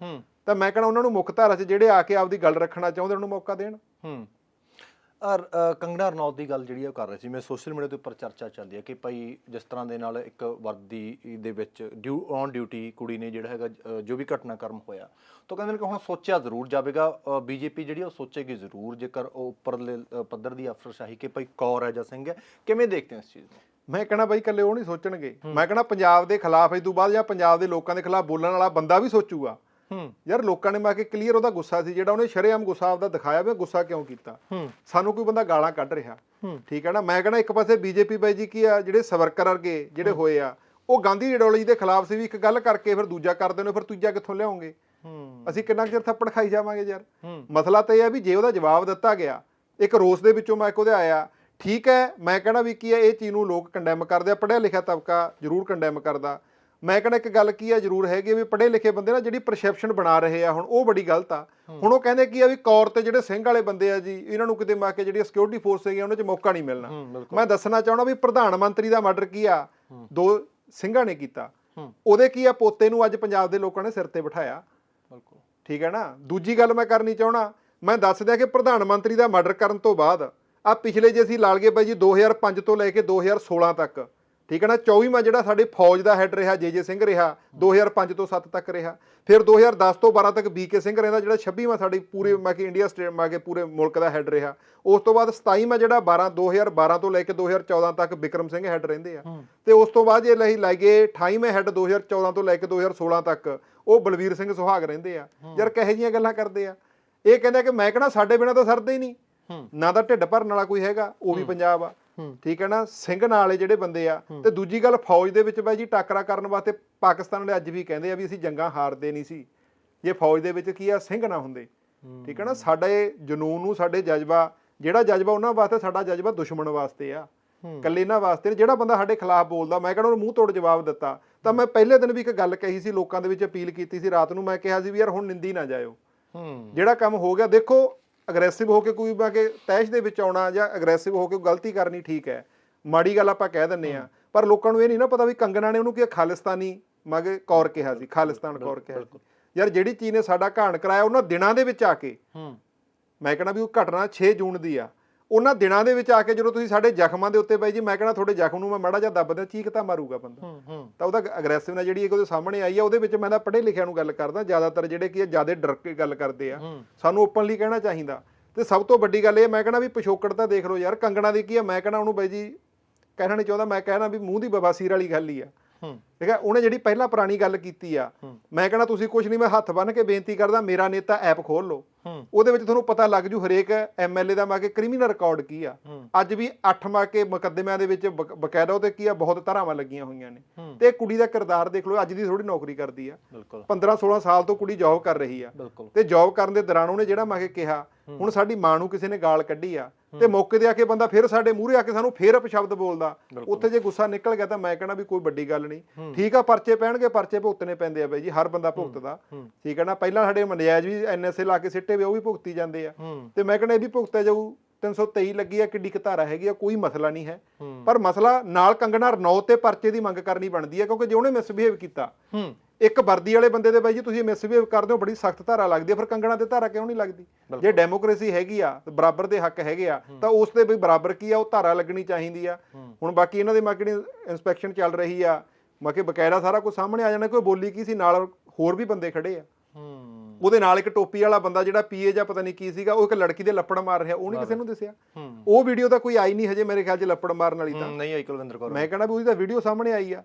Speaker 1: ਤਾਂ ਮੈਂ ਕਹਿੰਦਾ ਉਹਨਾਂ ਨੂੰ ਮੁੱਖ ਧਾਰਾ 'ਚ ਜਿਹੜੇ ਆ ਕੇ ਆਪਦੀ ਗੱਲ ਰੱਖਣਾ ਚਾਹੁੰਦੇ ਉਹਨਾਂ ਨੂੰ ਮੌਕਾ ਦੇਣ।
Speaker 2: ਹੂੰ ਔਰ ਅ, ਕੰਗਨਾ ਰਣੌਤ ਦੀ ਗੱਲ ਜਿਹੜੀ ਆ ਉਹ ਕਰ ਰਹੇ ਸੀ। ਮੈਂ ਸੋਸ਼ਲ ਮੀਡੀਆ ਦੇ ਉੱਪਰ ਚਰਚਾ ਚੱਲਦੀ ਹੈ ਕਿ ਭਾਈ ਜਿਸ ਤਰ੍ਹਾਂ ਦੇ ਨਾਲ ਇੱਕ ਵਰਦੀ ਦੇ ਵਿੱਚ ਡਿਊ ਔਨ ਡਿਊਟੀ ਕੁੜੀ ਨੇ ਜਿਹੜਾ ਹੈਗਾ ਜੋ ਵੀ ਘਟਨਾਕ੍ਰਮ ਹੋਇਆ ਤਾਂ ਕਹਿੰਦੇ ਨੇ ਕਿ ਹੁਣ ਸੋਚਿਆ ਜ਼ਰੂਰ ਜਾਵੇਗਾ। ਬੀਜੇਪੀ ਜਿਹੜੀ ਉਹ ਸੋਚੇਗੀ ਜ਼ਰੂਰ ਜੇਕਰ ਉਹ ਉੱਪਰਲੇ ਪੱਧਰ ਦੀ ਅਫਸਰਸ਼ਾਹੀ ਕਿ ਭਾਈ ਕੌਰ ਹੈ ਜਾਂ ਸਿੰਘ ਹੈ ਕਿਵੇਂ ਦੇਖਦੇ ਹੋ ਇਸ ਚੀਜ਼ ਨੂੰ?
Speaker 1: ਮੈਂ ਕਹਣਾ ਬਾਈ ਇਕੱਲੇ ਉਹ ਨਹੀਂ ਸੋਚਣਗੇ। ਮੈਂ ਕਹਣਾ ਪੰਜਾਬ ਦੇ ਖਿਲਾਫ ਇਸ ਤੋਂ ਬਾਅਦ ਜਾਂ ਪੰਜਾਬ ਦੇ ਲੋਕਾਂ ਦੇ ਖਿਲਾਫ ਬੋਲਣ ਵਾਲਾ ਬੰਦਾ ਵੀ ਸੋਚੂਗਾ। ਯਾਰ ਲੋਕਾਂ ਨੇ ਮਾ ਕੇ ਕਲੀਅਰ ਉਹਦਾ ਗੁੱਸਾ ਸੀ ਜਿਹੜਾ ਉਹਨੇ ਸ਼ਰੇਆਮ ਗੁੱਸਾ ਆਪਦਾ ਦਿਖਾਇਆ ਵੀ ਗੁੱਸਾ ਕਿਉਂ ਕੀਤਾ।
Speaker 2: ਹੂੰ।
Speaker 1: ਸਾਨੂੰ ਕੋਈ ਬੰਦਾ ਗਾਲਾਂ ਕੱਢ ਰਿਹਾ।
Speaker 2: ਹੂੰ।
Speaker 1: ਠੀਕ ਹੈ ਨਾ? ਮੈਂ ਕਹਿੰਦਾ ਇੱਕ ਪਾਸੇ ਬੀਜੇਪੀ ਬਾਈ ਜੀ ਕੀ ਆ ਜਿਹੜੇ ਸਵਰਕਰ ਵਰਗੇ ਜਿਹੜੇ ਹੋਏ ਆ ਉਹ ਗਾਂਧੀ ਆਈਡੀਓਲੋਜੀ ਦੇ ਖਿਲਾਫ ਸੀ ਵੀ ਇੱਕ ਗੱਲ ਕਰਕੇ ਫਿਰ ਦੂਜਾ ਕਰਦੇ ਨੇ ਫਿਰ ਤੀਜਾ ਕਿੱਥੋਂ ਲਿਆਉਂਗੇ?
Speaker 2: ਹੂੰ।
Speaker 1: ਅਸੀਂ ਕਿੰਨਾ ਚਿਰ ਥੱਪੜ ਖਾਈ ਜਾਵਾਂਗੇ ਯਾਰ? ਮਸਲਾ ਤਾਂ ਇਹ ਆ ਵੀ ਜੇ ਉਹਦਾ ਜਵਾਬ ਦਿੱਤਾ ਗਿਆ ਇੱਕ ਰੋਸ ਦੇ ਵਿੱਚੋਂ ਮੈਂ ਉਹਦੇ ਆਇਆ ਠੀਕ ਹੈ ਮੈਂ ਕਹਿੰਦਾ ਵੀ ਕੀ ਹੈ ਇਹ ਚੀਜ਼ ਨੂੰ ਲੋਕ ਕੰਡੈਮ ਕਰਦੇ ਆ ਪੜ੍ਹਿਆ ਲਿਖਿਆ ਤਬਕਾ ਜ਼ਰੂਰ ਕੰਡੈਮ ਕਰਦਾ। ਮੈਂ ਕਹਿੰਦਾ ਇੱਕ ਗੱਲ ਕੀ ਆ ਜ਼ਰੂਰ ਹੈਗੀ ਵੀ ਪੜ੍ਹੇ ਲਿਖੇ ਬੰਦੇ ਨਾ ਜਿਹੜੀ ਪਰਸੈਪਸ਼ਨ ਬਣਾ ਰਹੇ ਆ ਹੁਣ ਉਹ ਬੜੀ ਗਲਤ ਆ। ਹੁਣ ਉਹ ਕਹਿੰਦੇ ਕੀ ਆ ਵੀ ਕੌਰ ਤੇ ਜਿਹੜੇ ਸਿੰਘ ਵਾਲੇ ਬੰਦੇ ਆ ਜੀ ਇਹਨਾਂ ਨੂੰ ਕਿਤੇ ਮਾ ਕੇ ਜਿਹੜੀ ਸਿਕਿਉਰਿਟੀ ਫੋਰਸ ਹੈਗੀ ਉਹਨਾਂ 'ਚ ਮੌਕਾ ਨਹੀਂ ਮਿਲਣਾ। ਮੈਂ ਦੱਸਣਾ ਚਾਹਣਾ ਵੀ ਪ੍ਰਧਾਨ ਮੰਤਰੀ ਦਾ ਮਰਡਰ ਕੀ ਆ ਦੋ ਸਿੰਘਾਂ ਨੇ ਕੀਤਾ। ਉਹਦੇ ਕੀ ਆ ਪੋਤੇ ਨੂੰ ਅੱਜ ਪੰਜਾਬ ਦੇ ਲੋਕਾਂ ਨੇ ਸਿਰ ਤੇ ਬਿਠਾਇਆ।
Speaker 2: ਬਿਲਕੁਲ।
Speaker 1: ਠੀਕ ਹੈ ਨਾ? ਦੂਜੀ ਗੱਲ ਮੈਂ ਕਰਨੀ ਚਾਹਣਾ ਮੈਂ ਦੱਸ ਦਿਆਂ ਕਿ ਪ੍ਰਧਾਨ ਮੰਤਰੀ ਦਾ ਮਰਡਰ ਕਰਨ ਤੋਂ ਬਾਅਦ ਆ ਪਿਛਲੇ ਜੇ ਅਸੀਂ ਲਾਲ ਗਏ ਬਾਈ ਜੀ 2005 ਤੋਂ ਲੈ ਕੇ 2016 ਤੱਕ ਠੀਕ ਹੈ ਨਾ? 24ਵਾਂ ਜਿਹੜਾ ਸਾਡੇ ਫੌਜ ਦਾ ਹੈੱਡ ਰਿਹਾ ਜੇ ਜੇ ਸਿੰਘ ਰਿਹਾ 2005 ਤੋਂ 7 ਤੱਕ ਰਿਹਾ। ਫਿਰ 2010 ਤੋਂ 12 ਤੱਕ ਬੀਕੇ ਸਿੰਘ ਰਹਿੰਦਾ ਜਿਹੜਾ 26ਵਾਂ ਸਾਡੀ ਪੂਰੇ ਮੈਂ ਕਿ ਇੰਡੀਆ ਸਟੇਟ ਮੈਂ ਕਿ ਪੂਰੇ ਮੁਲਕ ਦਾ ਹੈੱਡ ਰਿਹਾ। ਉਸ ਤੋਂ ਬਾਅਦ 27ਵਾਂ ਜਿਹੜਾ 12 2012 ਤੋਂ ਲੈ ਕੇ 2014 ਤੱਕ ਵਿਕਰਮ ਸਿੰਘ ਹੈੱਡ ਰਹਿੰਦੇ ਆ। ਤੇ ਉਸ ਤੋਂ ਬਾਅਦ ਜੇ ਲਈ ਲਾਈਏ 28ਵੇਂ ਹੈੱਡ 2014 ਤੋਂ ਲੈ ਕੇ 2016 ਤੱਕ ਉਹ ਬਲਵੀਰ ਸਿੰਘ ਸੁਹਾਗ ਰਹਿੰਦੇ ਆ। ਯਾਰ ਕਹੇ ਜੀਆਂ ਗੱਲਾਂ ਕਰਦੇ ਆ? ਇਹ ਕਹਿੰਦਾ ਕਿ ਮੈਂ ਕਹਣਾ ਸਾਡੇ ਬਿਨਾ ਤਾਂ ਸਰਦਾ ਹੀ ਨਹੀਂ। ਨਾ ਤਾਂ ਢਿੱਡ ਭਰਨ ਵਾਲਾ ਕੋਈ ਹੈਗਾ ਉਹ ਵੀ ਪੰਜਾਬ ਆ। ਠੀਕ ਹੈ ਨਾ? ਸਿੰਘ ਨਾਲ ਜਿਹੜੇ ਬੰਦੇ ਆ ਤੇ ਦੂਜੀ ਗੱਲ ਫੌਜ ਦੇ ਵਿੱਚ ਬਾਈ ਜੀ ਟਾਕਰਾ ਕਰਨ ਵਾਸਤੇ ਪਾਕਿਸਤਾਨ ਵਾਲੇ ਅੱਜ ਵੀ ਕਹਿੰਦੇ ਆ ਵੀ ਅਸੀਂ ਜੰਗਾਂ ਹਾਰਦੇ ਨਹੀਂ ਸੀ। ਜੇ ਫੌਜ ਦੇ ਵਿੱਚ ਕੀ ਆ? ਸਿੰਘ ਨਾ ਹੁੰਦੇ। ਠੀਕ ਹੈ ਨਾ? ਸਾਡੇ ਜਨੂਨ ਨੂੰ ਸਾਡੇ ਜਜ਼ਬਾ ਜਿਹੜਾ ਜਜ਼ਬਾ ਉਹਨਾਂ ਵਾਸਤੇ ਸਾਡਾ ਜਜ਼ਬਾ ਦੁਸ਼ਮਣ ਵਾਸਤੇ ਆ। ਕੱਲੇ ਇਹਨਾਂ ਵਾਸਤੇ। ਜਿਹੜਾ ਬੰਦਾ ਸਾਡੇ ਖਿਲਾਫ ਬੋਲਦਾ ਮੈਂ ਕਹਿੰਦਾ ਉਹਨੂੰ ਮੂੰਹ ਤੋੜ ਜਵਾਬ ਦਿੱਤਾ। ਤਾਂ ਮੈਂ ਪਹਿਲੇ ਦਿਨ ਵੀ ਇੱਕ ਗੱਲ ਕਹੀ ਸੀ ਲੋਕਾਂ ਦੇ ਵਿੱਚ ਅਪੀਲ ਕੀਤੀ ਸੀ ਰਾਤ ਨੂੰ ਮੈਂ ਕਿਹਾ ਸੀ ਵੀ ਯਾਰ ਹੁਣ ਨਿੰਦੀ ਨਾ ਜਾਇਓ। ਜਿਹੜਾ ਕੰਮ ਹੋ ਗਿਆ ਦੇਖੋ ਅਗਰੈਸਿਵ ਹੋ ਕੇ ਕੋਈ ਬਾ ਕੇ ਤੈਸ਼ ਦੇ ਵਿੱਚ ਆਉਣਾ ਜਾਂ ਅਗਰੈਸਿਵ ਹੋ ਕੇ ਗਲਤੀ ਕਰਨੀ ਠੀਕ ਹੈ। ਮਾੜੀ ਗੱਲ ਆਪਾਂ ਕਹਿ ਦਿੰਨੇ ਆ ਪਰ ਲੋਕਾਂ ਨੂੰ ਇਹ ਨਹੀਂ ਨਾ ਪਤਾ ਵੀ ਕੰਗਣਾ ਨੇ ਉਹਨੂੰ ਕੀ ਖਾਲਿਸਤਾਨੀ ਮਗੇ ਕੌਰ ਕਿਹਾ ਸੀ ਖਾਲਿਸਤਾਨ ਕੌਰ ਕਿਹਾ ਸੀ। ਯਾਰ ਜਿਹੜੀ ਚੀਜ਼ ਨੇ ਸਾਡਾ ਘਾਣ ਕਰਾਇਆ ਉਹਨਾਂ ਦਿਨਾਂ ਦੇ ਵਿੱਚ ਆ ਕੇ।
Speaker 2: ਹੂੰ
Speaker 1: ਮੈਂ ਕਹਿੰਦਾ ਵੀ ਉਹ ਘਟਨਾ 6 ਜੂਨ ਦੀ ਆ। ਉਹਨਾਂ ਦਿਨਾਂ ਦੇ ਵਿੱਚ ਆ ਕੇ ਜਦੋਂ ਤੁਸੀਂ ਸਾਡੇ ਜ਼ਖਮਾਂ ਦੇ ਉੱਤੇ ਬਾਈ ਜੀ ਮੈਂ ਕਹਿੰਦਾ ਤੁਹਾਡੇ ਜ਼ਖਮ ਨੂੰ ਮੈਂ ਮਾੜਾ ਦੱਬ ਦਿਆਂ ਚੀਕ ਤਾਂ ਮਾਰੂਗਾ ਬੰਦਾ।
Speaker 2: ਹੂੰ ਹੂੰ।
Speaker 1: ਤਾਂ ਉਹਦਾ ਅਗਰੈਸਿਵ ਜਿਹੜੀ ਇੱਕ ਉਹਦੇ ਸਾਹਮਣੇ ਆਈ ਆ ਉਹਦੇ ਵਿੱਚ ਮੈਂ ਤਾਂ ਪੜ੍ਹੇ ਲਿਖਿਆ ਨੂੰ ਗੱਲ ਕਰਦਾ ਜ਼ਿਆਦਾਤਰ ਜਿਹੜੇ ਕੀ ਆ ਜ਼ਿਆਦਾ ਡਰ ਕੇ ਗੱਲ ਕਰਦੇ ਆ। ਸਾਨੂੰ ਓਪਨਲੀ ਕਹਿਣਾ ਚਾਹੀਦਾ। ਤੇ ਸਭ ਤੋਂ ਵੱਡੀ ਗੱਲ ਇਹ ਮੈਂ ਕਹਿੰਦਾ ਵੀ ਪਿਛੋਕੜ ਤਾਂ ਦੇਖ ਲਓ ਯਾਰ ਕੰਗਣਾ ਦੀ ਕੀ ਆ ਮੈਂ ਕਹਿੰਦਾ ਉਹਨੂੰ ਬਾਈ ਜੀ ਕਹਿਣਾ ਨਹੀਂ ਚਾਹੁੰਦਾ ਮੈਂ ਕਹਿਣਾ ਵੀ ਮੂੰਹ ਦੀ ਬਵਾਸੀਰ ਵਾਲੀ ਗੱਲ ਹੀ ਆ। ਠੀਕ ਹੈ ਉਹਨੇ ਜਿਹੜੀ ਪਹਿਲਾਂ ਪੁਰਾਣੀ ਗੱਲ ਕੀਤੀ ਆ ਮੈਂ ਕਹਿੰਦਾ ਤੁਸੀਂ ਕੁਝ ਨਹੀਂ ਮੈਂ ਹੱਥ ਬੰਨ ਕੇ ਬੇਨਤੀ ਕਰਦਾ ਮੇਰਾ ਨੇਤਾ ਐਪ ਖੋਲ ਲਓ। ਉਹਦੇ ਵਿੱਚ ਤੁਹਾਨੂੰ ਪਤਾ ਲੱਗ ਜੂ ਹਰੇਕ ਐਮਐਲਏ ਦਾ ਮਾ ਕੇ ਕ੍ਰਿਮੀਨਲ ਰਿਕਾਰਡ ਕੀ ਆ। ਅੱਜ ਵੀ 8 ਮਾ ਕੇ ਮੁਕੱਦਮਿਆਂ ਦੇ ਵਿੱਚ ਬਕ- ਬਕਾਇਦਾ ਉਹਤੇ ਕੀ ਆ ਬਹੁਤ ਧਾਰਾਵਾਂ ਲੱਗੀਆਂ ਹੋਈਆਂ ਨੇ। ਤੇ ਕੁੜੀ ਦਾ ਕਿਰਦਾਰ ਦੇਖ ਲਓ ਅੱਜ ਦੀ ਥੋੜੀ ਨੌਕਰੀ ਕਰਦੀ ਆ।
Speaker 2: ਬਿਲਕੁਲ।
Speaker 1: 15 16 ਸਾਲ ਤੋਂ ਕੁੜੀ ਜੌਬ ਕਰ ਰਹੀ ਆ। ਤੇ ਜੌਬ ਕਰਨ ਦੇ ਦੌਰਾਨ ਉਹਨੇ ਜਿਹੜਾ ਮੈਂ ਕਿਹਾ ਹੁਣ ਸਾਡੀ ਮਾਂ ਨੂੰ ਕਿਸੇ ਨੇ ਗਾਲ ਕੱਢੀ ਆ ਤੇ ਮੌਕੇ ਤੇ ਆ ਕੇ ਬੰਦਾ ਫਿਰ ਸਾਡੇ ਮੂਹਰੇ ਆ ਕੇ ਸਾਨੂੰ ਫੇਰ ਅਪਸ਼ਬਦ ਬੋਲਦਾ। ਉੱਥੇ ਜੇ ਗੁੱਸਾ ਨਿਕਲ ਗਿਆ ਤਾਂ ਮੈਂ ਕਹਿਣਾ ਵੀ ਕੋਈ ਵੱਡੀ ਗੱਲ ਨਹੀਂ। ਠੀਕ ਆ ਪਰਚੇ ਪੈਣਗੇ ਪਰਚੇ ਭੁਗਤਣੇ ਪੈਂਦੇ ਆ ਬਾਈ ਜੀ ਹਰ ਬੰਦਾ ਭੁਗਤਦਾ। ਠੀਕ ਹੈ ਨਾ ਪਹਿਲਾਂ ਸਾਡੇ ਮਨਜਾਇਜ਼ ਵੀ ਐਨਐਸਏ ਲਾ ਕੇ ਸਿੱਟੇ ਵੇ ਉਹ ਵੀ ਭੁਗਤੀ ਜਾਂਦੇ ਆ। ਤੇ ਮੈਂ ਕਹਿੰਦਾ ਇਹ ਵੀ ਭੁਗਤਿਆ ਜਾਊ 323 ਲੱਗੀ ਆ ਕਿੱਡੀ ਕੁ ਧਾਰਾ ਹੈਗੀ ਆ ਕੋਈ ਮਸਲਾ ਨਹੀਂ ਹੈ। ਪਰ ਮਸਲਾ ਨਾਲ ਕੰਗਣਾ ਰਣੌਤ ਤੇ ਪਰਚੇ ਦੀ ਮੰਗ ਕਰਨੀ ਬਣਦੀ ਹੈ ਕਿਉਂਕਿ ਜੇ ਉਹਨੇ ਮਿਸਬਿਹੇਵ ਕੀਤਾ ਇੱਕ ਵਰਦੀ ਵਾਲੇ ਬੰਦੇ ਦੇ ਬਾਈ ਜੀ ਤੁਸੀਂ ਮਿਸਬਿਹੇਵ ਕਰਦੇ ਹੋ ਬੜੀ ਸਖਤ ਧਾਰਾ ਲੱਗਦੀ ਹੈ ਫਿਰ ਕੰਗਣਾ ਤੇ ਧਾਰਾ ਕਿਉਂ ਨਹੀਂ ਲੱਗਦੀ? ਜੇ ਡੈਮੋਕ੍ਰੇਸੀ ਹੈਗੀ ਆ ਤੇ ਬਰਾਬਰ ਦੇ ਹੱਕ ਹੈਗੇ ਆ ਤਾਂ ਉਸ ਤੇ ਵੀ ਬਰਾਬਰ ਕੀ ਆ ਉਹ ਧਾਰਾ ਲੱਗਣੀ ਚਾਹੀਦੀ ਆ। ਹੁਣ ਬਾਕੀ ਇਹਨਾਂ ਦੇ ਮਾਰਕੀਟਿੰਗ ਇਨਸਪੈਕਸ਼ਨ ਚੱਲ ਰਹੀ ਆ ਬਾਕੀ ਬਕਾਇਦਾ ਸਾਰਾ ਕੁਝ ਸਾਹਮਣੇ ਆ ਜਾਣਾ ਕੋਈ ਬੋਲੀ ਕੀ ਸੀ ਨਾਲ ਹੋਰ ਵੀ ਬੰਦੇ ਖੜੇ ਆ। ਉਹਦੇ ਨਾਲ ਇੱਕ ਟੋਪੀ ਵਾਲਾ ਬੰਦਾ ਜਿਹੜਾ ਪੀਏ ਜਾਂ ਪਤਾ ਨਹੀਂ ਕੀ ਸੀਗਾ ਉਹ ਇੱਕ ਲੜਕੀ ਦੇ ਲੱਪੜ ਮਾਰ ਰਿਹਾ ਉਹ ਨਹੀਂ ਕਿਸੇ ਨੂੰ ਦਿਸਿਆ? ਉਹ ਵੀਡੀਓ ਤਾਂ ਕੋਈ ਆਈ ਨਹੀਂ ਹਜੇ ਮੇਰੇ ਖਿਆਲ 'ਚ ਲੱਪੜ ਮਾਰਨ ਵਾਲੀ ਤਾਂ।
Speaker 2: ਨਹੀਂ ਆਈ ਕੁਲਵਿੰਦਰ ਕੌਰ।
Speaker 1: ਮੈਂ ਕਹਿੰਦਾ ਵੀ ਉਹਦੀ ਤਾਂ ਵੀਡੀਓ ਸਾਹਮਣੇ ਆਈ ਆ।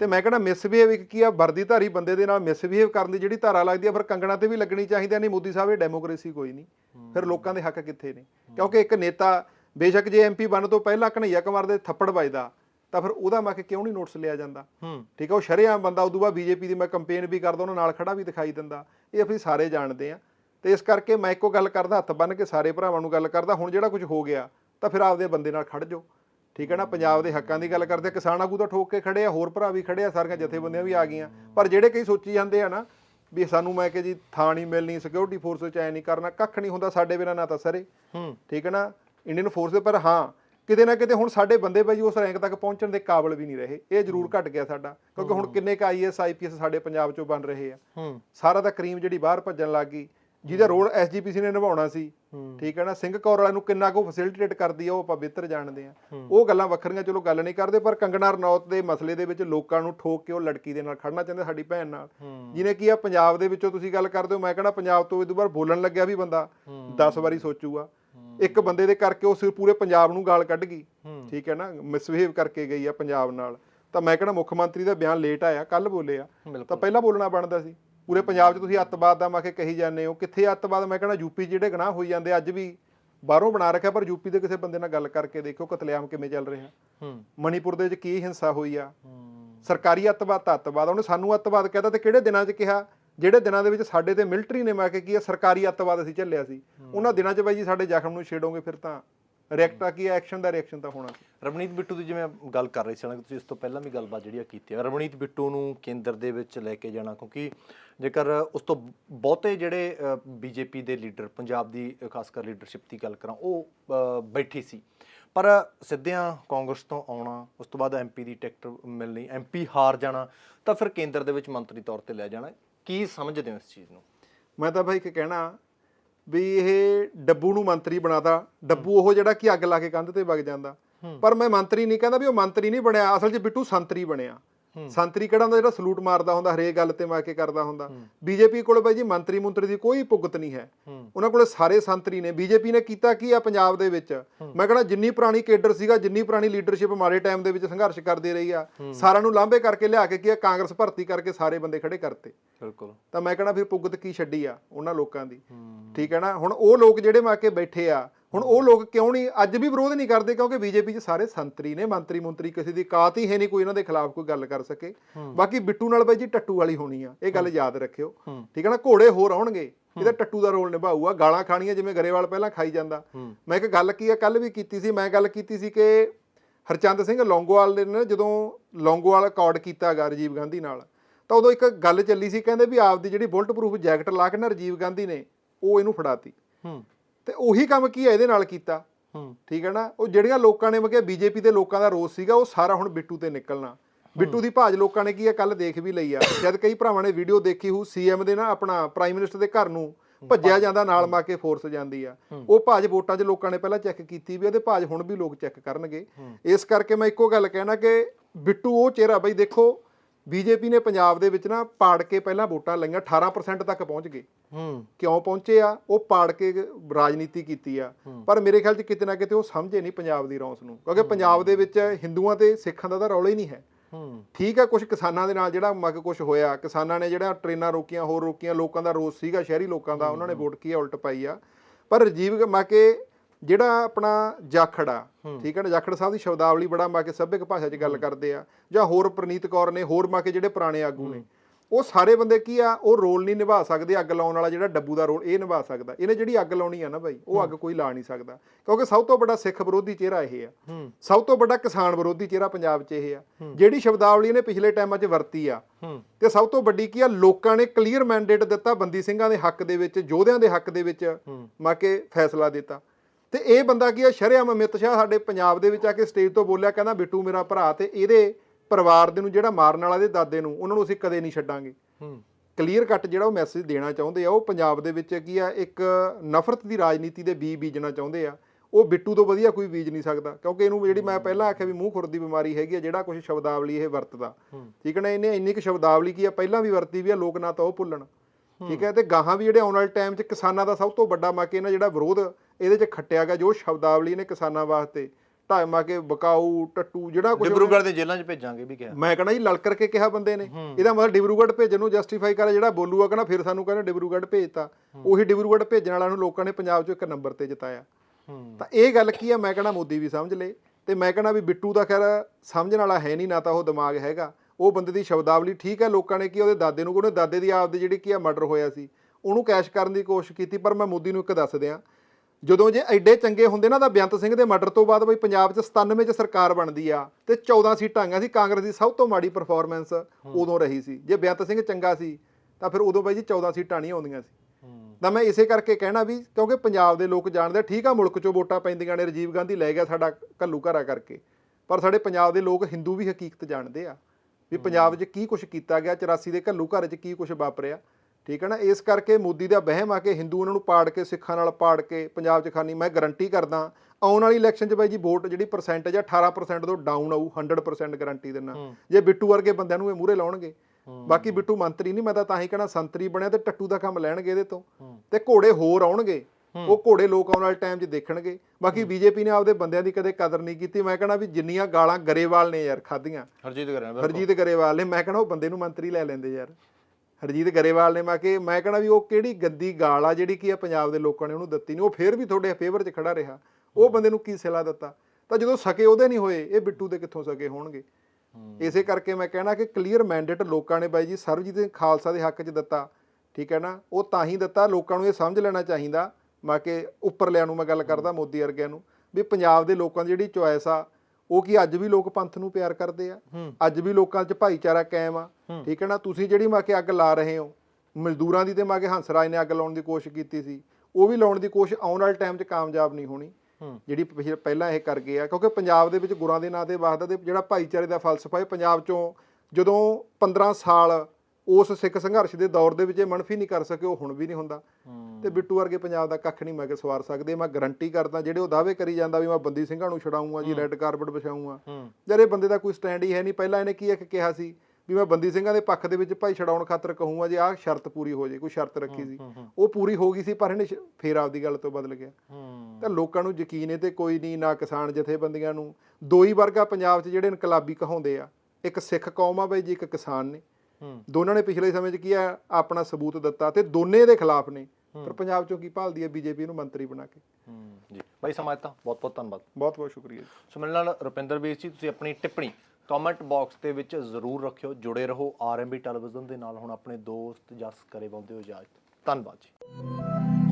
Speaker 1: ਤੇ ਮੈਂ ਕਹਿੰਦਾ ਮਿਸਬਿਹੇਵ ਇੱਕ ਕੀ ਆ ਵਰਦੀਧਾਰੀ ਬੰਦੇ ਦੇ ਨਾਲ ਮਿਸਬਿਹੇਵ ਕਰਨ ਦੀ ਜਿਹੜੀ ਧਾਰਾ ਲੱਗਦੀ ਆ ਫਿਰ ਕੰਗਣਾ ਤੇ ਵੀ ਲੱਗਣੀ ਚਾਹੀਦੀ ਆ ਨਹੀਂ ਮੋਦੀ ਸਾਹਿਬ ਇਹ ਡੈਮੋਕ੍ਰੇਸੀ ਕੋਈ ਨਹੀਂ। ਫਿਰ ਲੋਕਾਂ ਦੇ ਹੱਕ ਕਿੱਥੇ ਨੇ? ਕਿਉਂਕਿ ਇੱਕ ਨੇਤਾ ਬੇਸ਼ੱਕ ਜੇ ਐਮਪੀ ਬਣਨ ਤੋਂ ਪਹਿਲਾਂ ਕਨਈਆ ਕੁਮਾਰ ਦੇ ਥੱਪੜ ਵੱਜਦਾ ਤਾਂ ਫਿਰ ਉਹਦਾ ਮੈਂ ਕਿ ਕਿਉਂ ਨਹੀਂ ਨੋਟਿਸ ਲਿਆ ਜਾਂਦਾ?
Speaker 2: ਹੂੰ।
Speaker 1: ਠੀਕ ਆ ਉਹ ਸ਼ਰੇਆਮ ਬੰਦਾ ਉਦੋਂ ਬਾਅਦ ਬੀਜੇਪੀ ਦੀ ਮੈਂ ਕੰਪੇਨ ਵੀ ਕਰਦਾ ਉਹਨਾਂ ਨਾਲ ਖੜਾ ਵੀ ਦਿਖਾਈ ਦਿੰਦਾ। ਇਹ ਅਸੀਂ ਸਾਰੇ ਜਾਣਦੇ ਆ। ਤੇ ਇਸ ਕਰਕੇ ਮੈਂ ਇੱਕੋ ਗੱਲ ਕਰਦਾ ਹੱਥ ਬੰਨ ਕੇ ਸਾਰੇ ਭਰਾਵਾਂ ਨੂੰ ਗੱਲ ਕਰਦਾ ਹੁਣ ਜਿਹੜਾ ਕੁਝ ਹੋ ਗਿਆ ਤਾਂ ਫਿਰ ਆਪਦੇ ਬੰਦੇ ਨਾਲ ਖੜ ਜਾਓ। ਠੀਕ ਹੈ ਨਾ ਪੰਜਾਬ ਦੇ ਹੱਕਾਂ ਦੀ ਗੱਲ ਕਰਦੇ ਕਿਸਾਨ ਆਗੂ ਤਾਂ ਠੋਕ ਕੇ ਖੜੇ ਆ ਹੋਰ ਭਰਾ ਵੀ ਖੜੇ ਆ ਸਾਰੀਆਂ ਜਥੇਬੰਦੀਆਂ ਵੀ ਆ ਗਈਆਂ। ਪਰ ਜਿਹੜੇ ਕਈ ਸੋਚੀ ਜਾਂਦੇ ਆ ਨਾ ਵੀ ਸਾਨੂੰ ਮੈਂ ਕਿ ਜੀ ਥਾਂ ਨਹੀਂ ਮਿਲਣੀ ਸਿਕਿਉਰਿਟੀ ਫੋਰਸ ਚ ਐ ਨਹੀਂ ਕਰਨਾ ਕੱਖ ਨਹੀਂ ਹੁੰਦਾ ਸਾਡੇ ਬਿਨਾਂ ਨਾ ਤਾਂ ਸਰੇ।
Speaker 2: ਹੂੰ।
Speaker 1: ਠੀਕ ਹੈ ਨਾ ਇੰਡੀਅਨ ਫੋਰਸ ਦੇ ਪਰ ਹਾਂ ਕਿਤੇ ਨਾ ਕਿਤੇ ਹੁਣ ਸਾਡੇ ਬੰਦੇ ਬਾਈ ਉਸ ਰੈਂਕ ਤੱਕ ਪਹੁੰਚਣ ਦੇ ਕਾਬਿਲ ਵੀ ਨਹੀਂ ਰਹੇ। ਇਹ ਜ਼ਰੂਰ ਘਟ ਗਿਆ ਸਾਡਾ ਕਿਉਂਕਿ ਹੁਣ ਕਿੰਨੇ ਕ ਆਈਐਸ ਆਈਪੀਐਸ ਸਾਡੇ ਪੰਜਾਬ ਚੋਂ ਬਣ ਰਹੇ ਆ। ਸਾਰਾ ਤਾਂ ਕਰੀਮ ਜਿਹੜੀ ਬਾਹਰ ਭੱਜਣ ਲੱਗ ਗਈ ਜਿਹਦਾ ਰੋਲ ਐਸਜੀਪੀਸੀ ਨੇ ਨਿਭਾਉਣਾ ਸੀ। ਠੀਕ ਹੈ ਨਾ ਸਿੰਘ ਕੌਰ ਵਾਲਿਆਂ ਨੂੰ ਕਿੰਨਾ ਕੁ ਫੈਸਿਲਿਟੇਟ ਕਰਦੀ ਆ ਉਹ ਆਪਾਂ ਬਿਹਤਰ ਜਾਣਦੇ ਆ। ਉਹ ਗੱਲਾਂ ਵੱਖਰੀਆਂ ਚਲੋ ਗੱਲ ਨਹੀਂ ਕਰਦੇ ਪਰ ਕੰਗਣਾ ਰਣੌਤ ਦੇ ਮਸਲੇ ਦੇ ਵਿੱਚ ਲੋਕਾਂ ਨੂੰ ਠੋਕ ਕੇ ਉਹ ਲੜਕੀ ਦੇ ਨਾਲ ਖੜਨਾ ਚਾਹੁੰਦੇ ਸਾਡੀ ਭੈਣ ਨਾਲ। ਜਿਹਨੇ ਕੀ ਆ ਪੰਜਾਬ ਦੇ ਵਿੱਚੋਂ ਤੁਸੀਂ ਗੱਲ ਕਰਦੇ ਹੋ ਮੈਂ ਕਹਿੰਦਾ ਪੰਜਾਬ ਤੋਂ ਇਹ ਵਾਰ ਬੋਲਣ ਲੱਗਿਆ ਵੀ ਬੰਦਾ 10 ਵਾਰੀ ਸੋਚੂਗਾ। ਇੱਕ ਬੰਦੇ ਦੇ ਕਰਕੇ ਉਹ ਸਿਰ ਪੂਰੇ ਪੰਜਾਬ ਨੂੰ ਗਾਲ ਕੱਢ ਗਈ। ਠੀਕ ਹੈ ਨਾ? ਮਿਸਬਿਹੇਵ ਕਰਕੇ ਗਈ ਆ ਪੰਜਾਬ ਨਾਲ। ਤਾਂ ਮੈਂ ਕਹਿੰਦਾ ਮੁੱਖ ਮੰਤਰੀ ਦਾ ਬਿਆਨ ਲੇਟ ਆਇਆ ਕੱਲ ਬੋਲੇ ਆ। ਤਾਂ ਪਹਿਲਾਂ ਬੋਲਣਾ ਬਣਦਾ ਸੀ। ਪੂਰੇ ਪੰਜਾਬ 'ਚ ਤੁਸੀਂ ਅੱਤਵਾਦ ਦਾ ਮੈਂ ਕਿ ਕਹੀ ਜਾਂਦੇ ਹੋ। ਕਿੱਥੇ ਅੱਤਵਾਦ? ਮੈਂ ਕਹਿੰਦਾ ਯੂਪੀ ਜਿਹੜੇ ਗੁਨਾਹ ਹੋਈ ਜਾਂਦੇ ਅੱਜ ਵੀ ਬਾਹਰੋਂ ਬਣਾ ਰੱਖਿਆ ਪਰ ਯੂਪੀ ਦੇ ਕਿਸੇ ਬੰਦੇ ਨਾਲ ਗੱਲ ਕਰਕੇ ਦੇਖੋ ਕਤਲੇਆਮ ਕਿਵੇਂ ਚੱਲ ਰਿਹਾ। ਮਣੀਪੁਰ ਦੇ ਵਿੱਚ ਕੀ ਹਿੰਸਾ ਹੋਈ ਆ। ਸਰਕਾਰੀ ਅੱਤਵਾਦ ਤਾਂ ਅੱਤਵਾਦ। ਉਹਨੇ ਸਾਨੂੰ ਅੱਤਵਾਦ ਕਹਿਤਾ ਤੇ ਕਿਹੜੇ ਦਿਨਾਂ 'ਚ ਕਿਹਾ? ਜਿਹੜੇ ਦਿਨਾਂ ਦੇ ਵਿੱਚ ਸਾਡੇ ਤੇ ਮਿਲਟਰੀ ਨੇ ਮੈਂ ਕਿ ਕੀ ਆ ਸਰਕਾਰੀ ਅੱਤਵਾਦ ਅਸੀਂ ਝੱਲਿਆ ਸੀ। ਉਹਨਾਂ ਦਿਨਾਂ 'ਚ ਬਾਈ ਜੀ ਸਾਡੇ ਜ਼ਖਮ ਨੂੰ ਛੇੜੋਗੇ ਫਿਰ ਤਾਂ ਰਿਐਕਟ ਆ ਕੀ ਐਕਸ਼ਨ ਦਾ ਰਿਐਕਸ਼ਨ ਤਾਂ ਹੋਣਾ ਸੀ।
Speaker 2: ਰਵਨੀਤ ਬਿੱਟੂ ਦੀ ਜਿਵੇਂ ਗੱਲ ਕਰ ਰਹੇ ਸੀ ਨਾ ਤੁਸੀਂ ਇਸ ਤੋਂ ਪਹਿਲਾਂ ਵੀ ਗੱਲਬਾਤ ਜਿਹੜੀ ਆ ਕੀਤੀ ਹੈ ਰਵਨੀਤ ਬਿੱਟੂ ਨੂੰ ਕੇਂਦਰ ਦੇ ਵਿੱਚ ਲੈ ਕੇ ਜਾਣਾ ਕਿਉਂਕਿ ਜੇਕਰ ਉਸ ਤੋਂ ਬਹੁਤੇ ਜਿਹੜੇ ਬੀਜੇਪੀ ਦੇ ਲੀਡਰ ਪੰਜਾਬ ਦੀ ਖਾਸ ਕਰ ਲੀਡਰਸ਼ਿਪ ਦੀ ਗੱਲ ਕਰਾਂ ਉਹ ਬੈਠੀ ਸੀ। ਪਰ ਸਿੱਧਿਆਂ ਕਾਂਗਰਸ ਤੋਂ ਆਉਣਾ ਉਸ ਤੋਂ ਬਾਅਦ ਐਮਪੀ ਦੀ ਟਿਕਟ ਮਿਲਣੀ ਐਮਪੀ ਹਾਰ ਜਾਣਾ ਤਾਂ ਫਿਰ ਕੇਂਦਰ ਦੇ ਵਿੱਚ ਮੰਤਰੀ ਤੌਰ ਤੇ ਲੈ ਜਾਣਾ ਕੀ ਸਮਝਦੇ ਹੋ ਇਸ ਚੀਜ਼ ਨੂੰ?
Speaker 1: ਮੈਂ ਤਾਂ ਭਾਈ ਇੱਕ ਕਹਿਣਾ ਵੀ ਇਹ ਡੱਬੂ ਨੂੰ ਮੰਤਰੀ ਬਣਾਤਾ ਡੱਬੂ ਉਹ ਜਿਹੜਾ ਕਿ ਅੱਗ ਲਾ ਕੇ ਕੰਧ ਤੇ ਵਗ ਜਾਂਦਾ। ਪਰ ਮੈਂ ਮੰਤਰੀ ਨਹੀਂ ਕਹਿੰਦਾ ਵੀ ਉਹ ਮੰਤਰੀ ਨਹੀਂ ਬਣਿਆ ਅਸਲ 'ਚ ਬਿੱਟੂ ਸੰਤਰੀ ਬਣਿਆ। ਸੰਤਰੀ ਕਿਹੜਾ ਹੁੰਦਾ ਜਿਹੜਾ ਸਲੂਟ ਮਾਰਦਾ ਹੁੰਦਾ ਹਰੇਕ ਗੱਲ ਤੇ ਮੈਂ ਕੇ ਕਰਦਾ ਹੁੰਦਾ। ਬੀਜੇਪੀ ਕੋਲ ਬਾਈ ਜੀ ਮੰਤਰੀ ਮੰਤਰੀ ਦੀ ਕੋਈ ਭੁਗਤ ਨਹੀਂ ਹੈ। ਉਹਨਾਂ ਕੋਲੇ ਸਾਰੇ ਸੰਤਰੀ ਨੇ। ਬੀਜੇਪੀ ਨੇ ਕੀਤਾ ਕੀ ਆ ਪੰਜਾਬ ਦੇ ਵਿੱਚ? ਮੈਂ ਕਹਿੰਦਾ ਜਿੰਨੀ ਪੁਰਾਣੀ ਕੇਡਰ ਸੀਗਾ ਜਿੰਨੀ ਪੁਰਾਣੀ ਲੀਡਰਸ਼ਿਪ ਮਾਰੇ ਟਾਈਮ ਦੇ ਵਿੱਚ ਸੰਘਰਸ਼ ਕਰਦੀ ਰਹੀ ਆ ਸਾਰਿਆਂ ਨੂੰ ਲਾਂਭੇ ਕਰਕੇ ਲਿਆ ਕੇ ਕੀ ਆ ਕਾਂਗਰਸ ਭਰਤੀ ਕਰਕੇ ਸਾਰੇ ਬੰਦੇ ਖੜੇ ਕਰਤੇ।
Speaker 2: ਬਿਲਕੁਲ।
Speaker 1: ਤਾਂ ਮੈਂ ਕਹਿੰਦਾ ਫਿਰ ਪੁੱਗਤ ਕੀ ਛੱਡੀ ਆ ਉਹਨਾਂ ਲੋਕਾਂ ਦੀ। ਠੀਕ ਹੈ ਨਾ? ਹੁਣ ਉਹ ਲੋਕ ਜਿਹੜੇ ਮਾ ਕੇ ਬੈਠੇ ਆ ਹੁਣ ਉਹ ਲੋਕ ਕਿਉਂ ਨਹੀਂ ਅੱਜ ਵੀ ਵਿਰੋਧ ਨਹੀਂ ਕਰਦੇ ਕਿਉਂਕਿ ਬੀਜੇਪੀ 'ਚ ਸਾਰੇ ਸੰਤਰੀ ਨੇ ਮੰਤਰੀ ਮੰਤਰੀ ਕਿਸੇ ਦੀ ਕਾਤ ਹੀ ਹੈ ਨਹੀਂ ਕੋਈ ਇਹਨਾਂ ਦੇ ਖਿਲਾਫ ਕੋਈ ਗੱਲ ਕਰ ਸਕੇ। ਬਾਕੀ ਬਿੱਟੂ ਨਾਲ ਬਾਈ ਜੀ ਟੱਟੂ ਵਾਲੀ ਹੋਣੀ ਆ ਇਹ ਗੱਲ ਯਾਦ ਰੱਖਿਓ। ਠੀਕ ਹੈ ਨਾ ਘੋੜੇ ਹੋਰ ਆਉਣਗੇ ਇਹਦਾ ਟੱਟੂ ਦਾ ਰੋਲ ਨਿਭਾਊਗਾ ਗਾਲਾਂ ਖਾਣੀਆਂ ਜਿਵੇਂ ਗਰੇਵਾਲ ਪਹਿਲਾਂ ਖਾਈ ਜਾਂਦਾ। ਮੈਂ ਇੱਕ ਗੱਲ ਕੀ ਆ ਕੱਲ ਵੀ ਕੀਤੀ ਸੀ ਮੈਂ ਗੱਲ ਕੀਤੀ ਸੀ ਕਿ ਹਰਚੰਦ ਸਿੰਘ ਲੌਂਗੋਵਾਲ ਦੇ ਨੇ ਜਦੋਂ ਲੌਂਗੋਵਾਲ ਅਕਾਰਡ ਕੀਤਾ ਗਾ ਰਾਜੀਵ ਗਾਂਧੀ ਨਾਲ ਤਾਂ ਉਦੋਂ ਇੱਕ ਗੱਲ ਚੱਲੀ ਸੀ ਕਹਿੰਦੇ ਵੀ ਆਪਦੀ ਜਿਹੜੀ ਬੁਲਟ ਪ੍ਰੂਫ ਜੈਕਟ ਲਾ ਕੇ ਨਾ ਰਾਜੀਵ ਗਾਂਧੀ ਨੇ ਉਹ ਇਹਨੂੰ ਫੜਾਤੀ। ਤੇ ਉਹੀ ਕੰਮ ਕੀ ਹੈ ਇਹਦੇ ਨਾਲ ਕੀਤਾ।
Speaker 2: ਹੂੰ।
Speaker 1: ਠੀਕ ਹੈ ਨਾ? ਉਹ ਜਿਹੜੀਆਂ ਲੋਕਾਂ ਨੇ ਮਗੇ ਬੀਜੇਪੀ ਦੇ ਲੋਕਾਂ ਦਾ ਰੋਸ ਸੀਗਾ ਉਹ ਸਾਰਾ ਹੁਣ ਬਿੱਟੂ ਤੇ ਨਿਕਲਣਾ। ਬਿੱਟੂ ਦੀ ਭਾਜ ਲੋਕਾਂ ਨੇ ਕੀ ਹੈ ਕੱਲ ਦੇਖ ਵੀ ਲਈ ਆ। ਜਦ ਕਈ ਭਰਾਵਾਂ ਨੇ ਵੀਡੀਓ ਦੇਖੀ ਹੂ ਸੀਐਮ ਦੇ ਨਾ ਆਪਣਾ ਪ੍ਰਾਈਮ ਮਿਨਿਸਟਰ ਦੇ ਘਰ ਨੂੰ ਭੱਜਿਆ ਜਾਂਦਾ ਨਾਲ ਮਾ ਕੇ ਫੋਰਸ ਜਾਂਦੀ ਆ। ਉਹ ਭਾਜ ਵੋਟਾਂ 'ਚ ਲੋਕਾਂ ਨੇ ਪਹਿਲਾਂ ਚੈੱਕ ਕੀਤੀ ਵੀ ਉਹਦੇ ਭਾਜ ਹੁਣ ਵੀ ਲੋਕ ਚੈੱਕ ਕਰਨਗੇ। ਇਸ ਕਰਕੇ ਮੈਂ ਇੱਕੋ ਗੱਲ ਕਹਿਣਾ ਕਿ ਬਿੱਟੂ ਉਹ ਚਿਹਰਾ ਬਈ ਦੇਖੋ ਬੀਜੇਪੀ ਨੇ ਪੰਜਾਬ ਦੇ ਵਿੱਚ ਨਾ ਪਾੜ ਕੇ ਪਹਿਲਾਂ ਵੋਟਾਂ ਲਈਆਂ 18% ਤੱਕ ਪਹੁੰਚ ਗਏ।
Speaker 2: ਹੂੰ।
Speaker 1: ਕਿਉਂ ਪਹੁੰਚੇ ਆ? ਉਹ ਪਾੜ ਕੇ ਰਾਜਨੀਤੀ ਕੀਤੀ ਆ। ਪਰ ਮੇਰੇ ਖਿਆਲ 'ਚ ਕਿਤੇ ਨਾ ਕਿਤੇ ਉਹ ਸਮਝੇ ਨਹੀਂ ਪੰਜਾਬ ਦੀ ਰੌਂਸ ਨੂੰ ਕਿਉਂਕਿ ਪੰਜਾਬ ਦੇ ਵਿੱਚ ਹਿੰਦੂਆਂ ਤੇ ਸਿੱਖਾਂ ਦਾ ਤਾਂ ਰੌਲਾ ਹੀ ਨਹੀਂ ਹੈ।
Speaker 2: ਹੂੰ।
Speaker 1: ਠੀਕ ਹੈ ਕੁਝ ਕਿਸਾਨਾਂ ਦੇ ਨਾਲ ਜਿਹੜਾ ਮੱਕ ਕੁਝ ਹੋਇਆ ਕਿਸਾਨਾਂ ਨੇ ਜਿਹੜਾ ਟ੍ਰੇਨਾਂ ਰੋਕੀਆਂ ਹੋਰ ਰੋਕੀਆਂ ਲੋਕਾਂ ਦਾ ਰੋਸ ਸੀਗਾ ਸ਼ਹਿਰੀ ਲੋਕਾਂ ਦਾ ਉਹਨਾਂ ਨੇ ਵੋਟ ਕੀ ਉਲਟ ਪਾਈ ਆ। ਪਰ ਰਜੀਵ ਮਾਕੇ ਜਿਹੜਾ ਆਪਣਾ ਜਾਖੜ ਆ ਠੀਕ ਹੈ ਨਾ ਜਾਖੜ ਸਾਹਿਬ ਦੀ ਸ਼ਬਦਾਵਲੀ ਬੜਾ ਮਾਕੇ ਸੱਭਿਅਕ ਭਾਸ਼ਾ 'ਚ ਗੱਲ ਕਰਦੇ ਆ ਜਾਂ ਹੋਰ ਪ੍ਰਨੀਤ ਕੌਰ ਨੇ ਹੋਰ ਮਾਕੇ ਜਿਹੜੇ ਪੁਰਾਣੇ ਆਗੂ ਨੇ ਉਹ ਸਾਰੇ ਬੰਦੇ ਕੀ ਆ ਉਹ ਰੋਲ ਨਹੀਂ ਨਿਭਾ ਸਕਦੇ ਅੱਗ ਲਾਉਣ ਵਾਲਾ ਜਿਹੜਾ ਡੱਬੂ ਦਾ ਰੋਲ ਇਹ ਨਿਭਾ ਸਕਦਾ। ਇਹਨੇ ਜਿਹੜੀ ਅੱਗ ਲਾਉਣੀ ਆ ਨਾ ਬਾਈ ਉਹ ਅੱਗ ਕੋਈ ਲਾ ਨਹੀਂ ਸਕਦਾ ਕਿਉਂਕਿ ਸਭ ਤੋਂ ਵੱਡਾ ਸਿੱਖ ਵਿਰੋਧੀ ਚਿਹਰਾ ਇਹ ਆ। ਸਭ ਤੋਂ ਵੱਡਾ ਕਿਸਾਨ ਵਿਰੋਧੀ ਚਿਹਰਾ ਪੰਜਾਬ 'ਚ ਇਹ ਆ। ਜਿਹੜੀ ਸ਼ਬਦਾਵਲੀ ਇਹਨੇ ਪਿਛਲੇ ਟਾਈਮਾਂ 'ਚ ਵਰਤੀ ਆ ਤੇ ਸਭ ਤੋਂ ਵੱਡੀ ਕੀ ਆ ਲੋਕਾਂ ਨੇ ਕਲੀਅਰ ਮੈਂਡੇਟ ਦਿੱਤਾ ਬੰਦੀ ਸਿੰਘਾਂ ਦੇ ਹੱਕ ਦੇ ਵਿੱਚ ਯੋਧਿਆਂ ਦੇ ਹੱਕ ਦੇ ਵਿੱਚ ਮਾ ਕੇ ਫੈਸਲਾ ਦਿੱਤਾ। ਤੇ ਇਹ ਬੰਦਾ ਕੀ ਆ? ਸ਼ਰੇਆਮ ਅਮਿਤ ਸ਼ਾਹ ਸਾਡੇ ਪੰਜਾਬ ਦੇ ਵਿੱਚ ਆ ਕੇ ਸਟੇਜ ਤੋਂ ਬੋਲਿਆ ਕਹਿੰਦਾ ਬਿੱਟੂ ਮੇਰਾ ਭਰਾ ਤੇ ਇਹਦੇ ਪਰਿਵਾਰ ਦੇ ਨੂੰ ਜਿਹੜਾ ਮਾਰਨ ਵਾਲਾ ਦੇ ਦਾਦੇ ਨੂੰ ਉਹਨਾਂ ਨੂੰ ਅਸੀਂ ਕਦੇ ਨਹੀਂ ਛੱਡਾਂਗੇ।
Speaker 2: ਹੂੰ।
Speaker 1: ਕਲੀਅਰ ਕੱਟ ਜਿਹੜਾ ਉਹ ਮੈਸੇਜ ਦੇਣਾ ਚਾਹੁੰਦੇ ਆ ਉਹ ਪੰਜਾਬ ਦੇ ਵਿੱਚ ਕੀ ਆ ਇੱਕ ਨਫ਼ਰਤ ਦੀ ਰਾਜਨੀਤੀ ਦੇ ਬੀਜ ਬੀਜਣਾ ਚਾਹੁੰਦੇ ਆ। ਉਹ ਬਿੱਟੂ ਤੋਂ ਵਧੀਆ ਕੋਈ ਬੀਜ ਨਹੀਂ ਸਕਦਾ ਕਿਉਂਕਿ ਇਹਨੂੰ ਜਿਹੜੀ ਮੈਂ ਪਹਿਲਾਂ ਆਖਿਆ ਵੀ ਮੂੰਹ ਖੁਰ ਦੀ ਬਿਮਾਰੀ ਹੈਗੀ ਆ ਜਿਹੜਾ ਕੁਝ ਸ਼ਬਦਾਵਲੀ ਇਹ ਵਰਤਦਾ। ਠੀਕ ਹੈ ਨਾ? ਇਹਨੇ ਇੰਨੀ ਕੁ ਸ਼ਬਦਾਵਲੀ ਕੀ ਆ ਪਹਿਲਾਂ ਵੀ ਵਰਤੀ ਵੀ ਆ ਲੋਕ ਨਾ ਤਾਂ ਉਹ ਭੁੱਲਣ। ਠੀਕ ਹੈ? ਤੇ ਗਾਹਾਂ ਵੀ ਜਿਹੜੇ ਆਉਣ ਵਾਲੇ ਟਾਈਮ 'ਚ ਕਿਸਾਨਾਂ ਦਾ ਸਭ ਤੋਂ ਵੱਡਾ ਮਾਕੇ ਨਾ ਜਿਹੜਾ ਵਿਰੋਧ ਇਹਦੇ 'ਚ ਖੱਟਿਆ ਗਿਆ ਜੋ ਸ਼ਬਦਾਵਲੀ ਨੇ ਕਿਸਾਨਾਂ ਵਾਸਤੇ ਢਾਈ ਮਾਕੇ ਬਕਾਊ ਟੱਟੂ ਜਿਹੜਾ ਕੁਝ
Speaker 2: ਡਿਬਰੂਗੜ੍ਹ ਦੇ ਜੇਲ੍ਹਾਂ 'ਚ ਭੇਜਾਂਗੇ ਵੀ ਕਿਹਾ
Speaker 1: ਮੈਂ ਕਹਣਾ ਜੀ ਲਲਕਰ ਕੇ ਕਿਹਾ ਬੰਦੇ ਨੇ। ਇਹਦਾ ਮਤਲਬ ਡਿਬਰੂਗੜ੍ਹ ਭੇਜਣ ਨੂੰ ਜਸਟੀਫਾਈ ਕਰੇ ਜਿਹੜਾ ਬੋਲੂਗਾ ਕਹਿੰਦਾ ਫਿਰ ਸਾਨੂੰ ਕਹਿੰਦੇ ਡਿਬਰੂਗੜ੍ਹ ਭੇਜਤਾ। ਉਹੀ ਡਿਬਰੂਗੜ੍ਹ ਭੇਜਣ ਵਾਲਿਆਂ ਨੂੰ ਲੋਕਾਂ ਨੇ ਪੰਜਾਬ 'ਚੋਂ ਇੱਕ ਨੰਬਰ ਤੇ ਜਿਤਾਇਆ। ਤਾਂ ਇਹ ਗੱਲ ਕੀ ਆ ਮੈਂ ਕਹਣਾ ਮੋਦੀ ਵੀ ਸਮਝ ਲੇ। ਤੇ ਮੈਂ ਕਹਣਾ ਵੀ ਬਿੱਟੂ ਦਾ ਖੈਰ ਸਮਝਣ ਵਾਲਾ ਹੈ ਨਹੀਂ ਨਾ ਤਾਂ ਉਹ ਦਿਮਾਗ ਹੈਗਾ। ਉਹ ਬੰਦੇ ਦੀ ਸ਼ਬਦਾਵਲੀ ਠੀਕ ਹੈ ਲੋਕਾਂ ਨੇ ਕੀ ਉਹਦੇ ਦਾਦੇ ਨੂੰ ਉਹਨੇ ਦਾਦੇ ਦੀ ਆਪਦੀ ਜਿਹੜੀ ਕੀ ਆ ਮਰਡਰ ਹੋਇਆ ਸੀ ਉਹਨੂੰ ਕੈਸ਼ ਕਰਨ ਦੀ ਕੋਸ਼ਿਸ਼ ਕੀਤੀ ਪਰ ਮੈਂ ਮੋਦੀ ਨੂੰ ਇੱਕ ਦੱਸ ਦਿਆਂ ਜਦੋਂ ਜੇ ਐਡੇ ਚੰਗੇ ਹੁੰਦੇ ਨਾ ਤਾਂ ਬੇਅੰਤ ਸਿੰਘ ਦੇ ਮਰਡਰ ਤੋਂ ਬਾਅਦ ਬਈ ਪੰਜਾਬ 'ਚ 97 'ਚ ਸਰਕਾਰ ਬਣਦੀ ਆ ਤੇ 14 ਸੀਟਾਂ ਆਈਆਂ ਸੀ ਕਾਂਗਰਸ ਦੀ ਸਭ ਤੋਂ ਮਾੜੀ ਪਰਫਾਰਮੈਂਸ ਉਦੋਂ ਰਹੀ ਸੀ। ਜੇ ਬੇਅੰਤ ਸਿੰਘ ਚੰਗਾ ਸੀ ਤਾਂ ਫਿਰ ਉਦੋਂ ਬਾਈ ਜੀ 14 ਸੀਟਾਂ ਨਹੀਂ ਆਉਂਦੀਆਂ ਸੀ। ਤਾਂ ਮੈਂ ਇਸੇ ਕਰਕੇ ਕਹਿਣਾ ਵੀ ਕਿਉਂਕਿ ਪੰਜਾਬ ਦੇ ਲੋਕ ਜਾਣਦੇ ਆ, ਠੀਕ ਆ ਮੁਲਕ 'ਚੋਂ ਵੋਟਾਂ ਪੈਂਦੀਆਂ ਨੇ ਰਾਜੀਵ ਗਾਂਧੀ ਲੈ ਗਿਆ ਸਾਡਾ ਕੱਲੂ ਘਰਾ ਕਰਕੇ ਪਰ ਸਾਡੇ ਪੰਜਾਬ ਦੇ ਲੋਕ ਹਿੰਦੂ ਵੀ ਹਕੀਕਤ ਜਾਣਦੇ ਆ ਵੀ ਪੰਜਾਬ 'ਚ ਕੀ ਕੁਝ ਕੀਤਾ ਗਿਆ 84 ਦੇ ਘੱਲੂ ਘਰ 'ਚ ਕੀ ਕੁਝ ਵਾਪਰਿਆ। ਠੀਕ ਹੈ ਨਾ? ਇਸ ਕਰਕੇ ਮੋਦੀ ਦਾ ਵਹਿਮ ਆ ਕੇ ਹਿੰਦੂ ਉਹਨਾਂ ਨੂੰ ਪਾੜ ਕੇ ਸਿੱਖਾਂ ਨਾਲ ਪਾੜ ਕੇ ਪੰਜਾਬ 'ਚ ਖਾਨੀ ਮੈਂ ਗਰੰਟੀ ਕਰਦਾ। ਆਉਣ ਵਾਲੀ ਇਲੈਕਸ਼ਨ 'ਚ ਬਾਈ ਜੀ ਵੋਟ ਜਿਹੜੀ ਪਰਸੈਂਟੇਜ ਆ 18% ਤੋਂ ਡਾਊਨ ਆਊ 100% ਗਾਰੰਟੀ ਦਿੰਦਾ। ਜੇ ਬਿੱਟੂ ਵਰਗੇ ਬੰਦਿਆਂ ਨੂੰ ਇਹ ਮੂਹਰੇ ਲਾਉਣਗੇ ਬਾਕੀ ਬਿੱਟੂ ਮੰਤਰੀ ਨਹੀਂ ਮੈਂ ਤਾਂ ਤਾਂ ਹੀ ਕਹਿਣਾ ਸੰਤਰੀ ਬਣਿਆ ਤੇ ਟੱਟੂ ਦਾ ਕੰਮ ਲੈਣਗੇ ਇਹਦੇ ਤੋਂ। ਤੇ ਘੋੜੇ ਹੋਰ ਆਉਣਗੇ ਉਹ ਘੋੜੇ ਲੋਕ ਆਉਣ ਵਾਲੇ ਟਾਈਮ 'ਚ ਦੇਖਣਗੇ। ਬਾਕੀ ਬੀਜੇਪੀ ਨੇ ਆਪਦੇ ਬੰਦਿਆਂ ਦੀ ਕਦੇ ਕਦਰ ਨਹੀਂ ਕੀਤੀ। ਮੈਂ ਕਹਿਣਾ ਵੀ ਜਿੰਨੀਆਂ ਗਾਲਾਂ ਗਰੇਵਾਲ ਨੇ ਯਾਰ ਖਾਧੀਆਂ।
Speaker 2: ਹਰਜੀਤ ਕਰਾਂ
Speaker 1: ਹਰਜੀਤ ਗਰੇਵਾਲ ਨੇ ਮੈਂ ਕਹਿਣਾ ਉਹ ਬੰਦੇ ਨੂੰ ਮੰਤਰੀ ਲੈ ਲੈਂਦੇ ਯਾਰ। ਹਰਜੀਤ ਗਰੇਵਾਲ ਨੇ ਮੈਂ ਕਿ ਮੈਂ ਕਹਿਣਾ ਵੀ ਉਹ ਕਿਹੜੀ ਗੰਦੀ ਗਾਲ ਆ ਜਿਹੜੀ ਕੀ ਆ ਪੰਜਾਬ ਦੇ ਲੋਕਾਂ ਨੇ ਉਹਨੂੰ ਦਿੱਤੀ ਨਹੀਂ ਉਹ ਫੇਰ ਵੀ ਤੁਹਾਡੇ ਫੇਵਰ 'ਚ ਖੜਾ ਰਿਹਾ। ਉਹ ਬੰਦੇ ਨੂੰ ਕੀ ਸਿਲਾ ਦਿੱਤਾ? ਤਾਂ ਜਦੋਂ ਸਕੇ ਉਹਦੇ ਨਹੀਂ ਹੋਏ ਇਹ ਬਿੱਟੂ ਦੇ ਕਿੱਥੋਂ ਸਕੇ ਹੋਣਗੇ? ਇਸੇ ਕਰਕੇ ਮੈਂ ਕਹਿਣਾ ਕਿ ਕਲੀਅਰ ਮੈਂਡੇਟ ਲੋਕਾਂ ਨੇ ਬਾਈ ਜੀ ਸਰਬਜੀਤ ਖਾਲਸਾ ਦੇ ਹੱਕ 'ਚ ਦਿੱਤਾ ਠੀਕ ਹੈ ਨਾ? ਉਹ ਤਾਂ ਹੀ ਦਿੱਤਾ ਲੋਕਾਂ ਨੂੰ ਇਹ ਸਮਝ ਲੈਣਾ ਚਾਹੀਦਾ। ਮੈਂ ਕਿ ਉੱਪਰਲਿਆਂ ਨੂੰ ਮੈਂ ਗੱਲ ਕਰਦਾ ਮੋਦੀ ਵਰਗਿਆਂ ਨੂੰ ਵੀ ਪੰਜਾਬ ਦੇ ਲੋਕਾਂ ਦੀ ਜਿਹੜੀ ਚੁਆਇਸ ਆ ਉਹ ਕੀ ਅੱਜ ਵੀ ਲੋਕ ਪੰਥ ਨੂੰ ਪਿਆਰ ਕਰਦੇ ਆ? ਅੱਜ ਵੀ ਲੋਕਾਂ 'ਚ ਭਾਈਚਾਰਾ ਕਾਇਮ ਆ? ਠੀਕ ਹੈ ਨਾ? ਤੁਸੀਂ ਜਿਹੜੀ ਮਾ ਕੇ ਅੱਗ ਲਾ ਰਹੇ ਹੋ ਮਜ਼ਦੂਰਾਂ ਦੀ ਤੇ ਮਾ ਕੇ ਹੰਸਰਾਜ ਨੇ ਅੱਗ ਲਾਉਣ ਦੀ ਕੋਸ਼ਿਸ਼ ਕੀਤੀ ਸੀ ਉਹ ਵੀ ਲਾਉਣ ਦੀ ਕੋਸ਼ਿਸ਼ ਆਉਣ ਵਾਲੇ ਟਾਈਮ 'ਚ ਕਾਮਯਾਬ ਨਹੀਂ ਹੋਣੀ। ਜਿਹੜੀ ਪਹਿਲਾਂ ਇਹ ਕਰ ਗਏ ਆ ਕਿਉਂਕਿ ਪੰਜਾਬ ਦੇ ਵਿੱਚ ਗੁਰਾਂ ਦੇ ਨਾਂ ਤੇ ਵਾਹਦਾ ਦੇ ਜਿਹੜਾ ਭਾਈਚਾਰੇ ਦਾ ਫਲਸਫਾ ਹੈ ਪੰਜਾਬ 'ਚੋਂ ਜਦੋਂ 15 ਸਾਲ ਉਸ ਸਿੱਖ ਸੰਘਰਸ਼ ਦੇ ਦੌਰ ਦੇ ਵਿੱਚ ਇਹ ਮਨਫੀ ਨਹੀਂ ਕਰ ਸਕੇ ਉਹ ਹੁਣ ਵੀ ਨਹੀਂ ਹੁੰਦਾ। ਤੇ ਬਿੱਟੂ ਵਰਗੇ ਪੰਜਾਬ ਦਾ ਕੱਖ ਨਹੀਂ ਮੈਂ ਕਿ ਸਵਾਰ ਸਕਦੇ ਮੈਂ ਗਰੰਟੀ ਕਰਦਾ ਜਿਹੜੇ ਉਹ ਦਾਅਵੇ ਕਰੀ ਜਾਂਦਾ ਵੀ ਮੈਂ ਬੰਦੀ ਸਿੰਘਾਂ ਨੂੰ ਛਡਾਊਂਗਾ ਜੀ ਰੈੱਡ ਕਾਰਪਟ ਵਿਛਾਊਂਗਾ। ਯਾਰ ਇਹ ਬੰਦੇ ਦਾ ਕੋਈ ਸਟੈਂਡ ਹੀ ਹੈ ਨਹੀਂ। ਪਹਿਲਾਂ ਇਹਨੇ ਕੀ ਇੱਕ ਕਿਹਾ ਸੀ? ਵੀ ਮੈਂ ਬੰਦੀ ਸਿੰਘਾਂ ਦੇ ਪੱਖ ਦੇ ਵਿੱਚ ਭਾਈ ਛਡਾਉਣ ਖਾਤਰ ਕਹੂੰਗਾ ਜੇ ਆਹ ਸ਼ਰਤ ਪੂਰੀ ਹੋ ਜੇ ਕੋਈ ਸ਼ਰਤ ਰੱਖੀ ਸੀ। ਉਹ ਪੂਰੀ ਹੋ ਗਈ ਸੀ ਪਰ ਇਹਨੇ ਫੇਰ ਆਪਦੀ ਗੱਲ ਤੋਂ ਬਦਲ ਗਿਆ। ਤਾਂ ਲੋਕਾਂ ਨੂੰ ਯਕੀਨ ਹੈ ਤੇ ਕੋਈ ਨਹੀਂ ਨਾ ਕਿਸਾਨ ਜਥੇਬੰਦੀਆਂ ਨੂੰ। ਦੋ ਹੀ ਵਰਗਾ ਪੰਜਾਬ 'ਚ ਜਿਹੜੇ ਇਨਕਲਾਬੀ ਕਹਾਉਂਦੇ ਆ ਇੱਕ ਸਿੱਖ ਕੌਮ ਆ ਬਾਈ ਜੀ ਇੱਕ ਕਿਸਾਨ ਨੇ। ਦੋਨਾਂ ਨੇ ਪਿਛਲੇ ਸਮੇਂ 'ਚ ਕੀ ਆ ਆਪਣਾ ਸਬੂਤ ਦਿੱਤਾ ਤੇ ਦੋਨੇ ਦੇ ਖਿਲਾਫ ਨੇ। ਪਰ ਪੰਜਾਬ 'ਚੋਂ ਕੀ ਭਾਲਦੀ ਹੈ ਬੀਜੇਪੀ ਨੂੰ ਮੰਤਰੀ ਬਣਾ ਕੇ?
Speaker 2: ਜੀ। ਬਾਈ ਸਮਾਂ ਦਿੱਤਾ। ਬਹੁਤ ਬਹੁਤ ਧੰਨਵਾਦ।
Speaker 1: ਬਹੁਤ ਬਹੁਤ ਸ਼ੁਕਰੀਆ
Speaker 2: ਸੋ ਮੇਰੇ ਨਾਲ ਰੁਪਿੰਦਰ ਵੀਰ ਜੀ ਤੁਸੀਂ ਆਪਣੀ ਟਿੱਪਣੀ ਕਮੈਂਟ ਬਾਕਸ ਦੇ ਵਿੱਚ ਜ਼ਰੂਰ ਰੱਖਿਓ, ਜੁੜੇ ਰਹੋ ਆਰਐਮਬੀ ਟੈਲੀਵਿਜ਼ਨ ਦੇ ਨਾਲ। ਹੁਣ ਆਪਣੇ ਦੋਸਤ ਜਸ ਕਰੇ ਬੰਦੇ ਹੋ, ਇਜਾਜ਼ਤ। ਧੰਨਵਾਦ ਜੀ।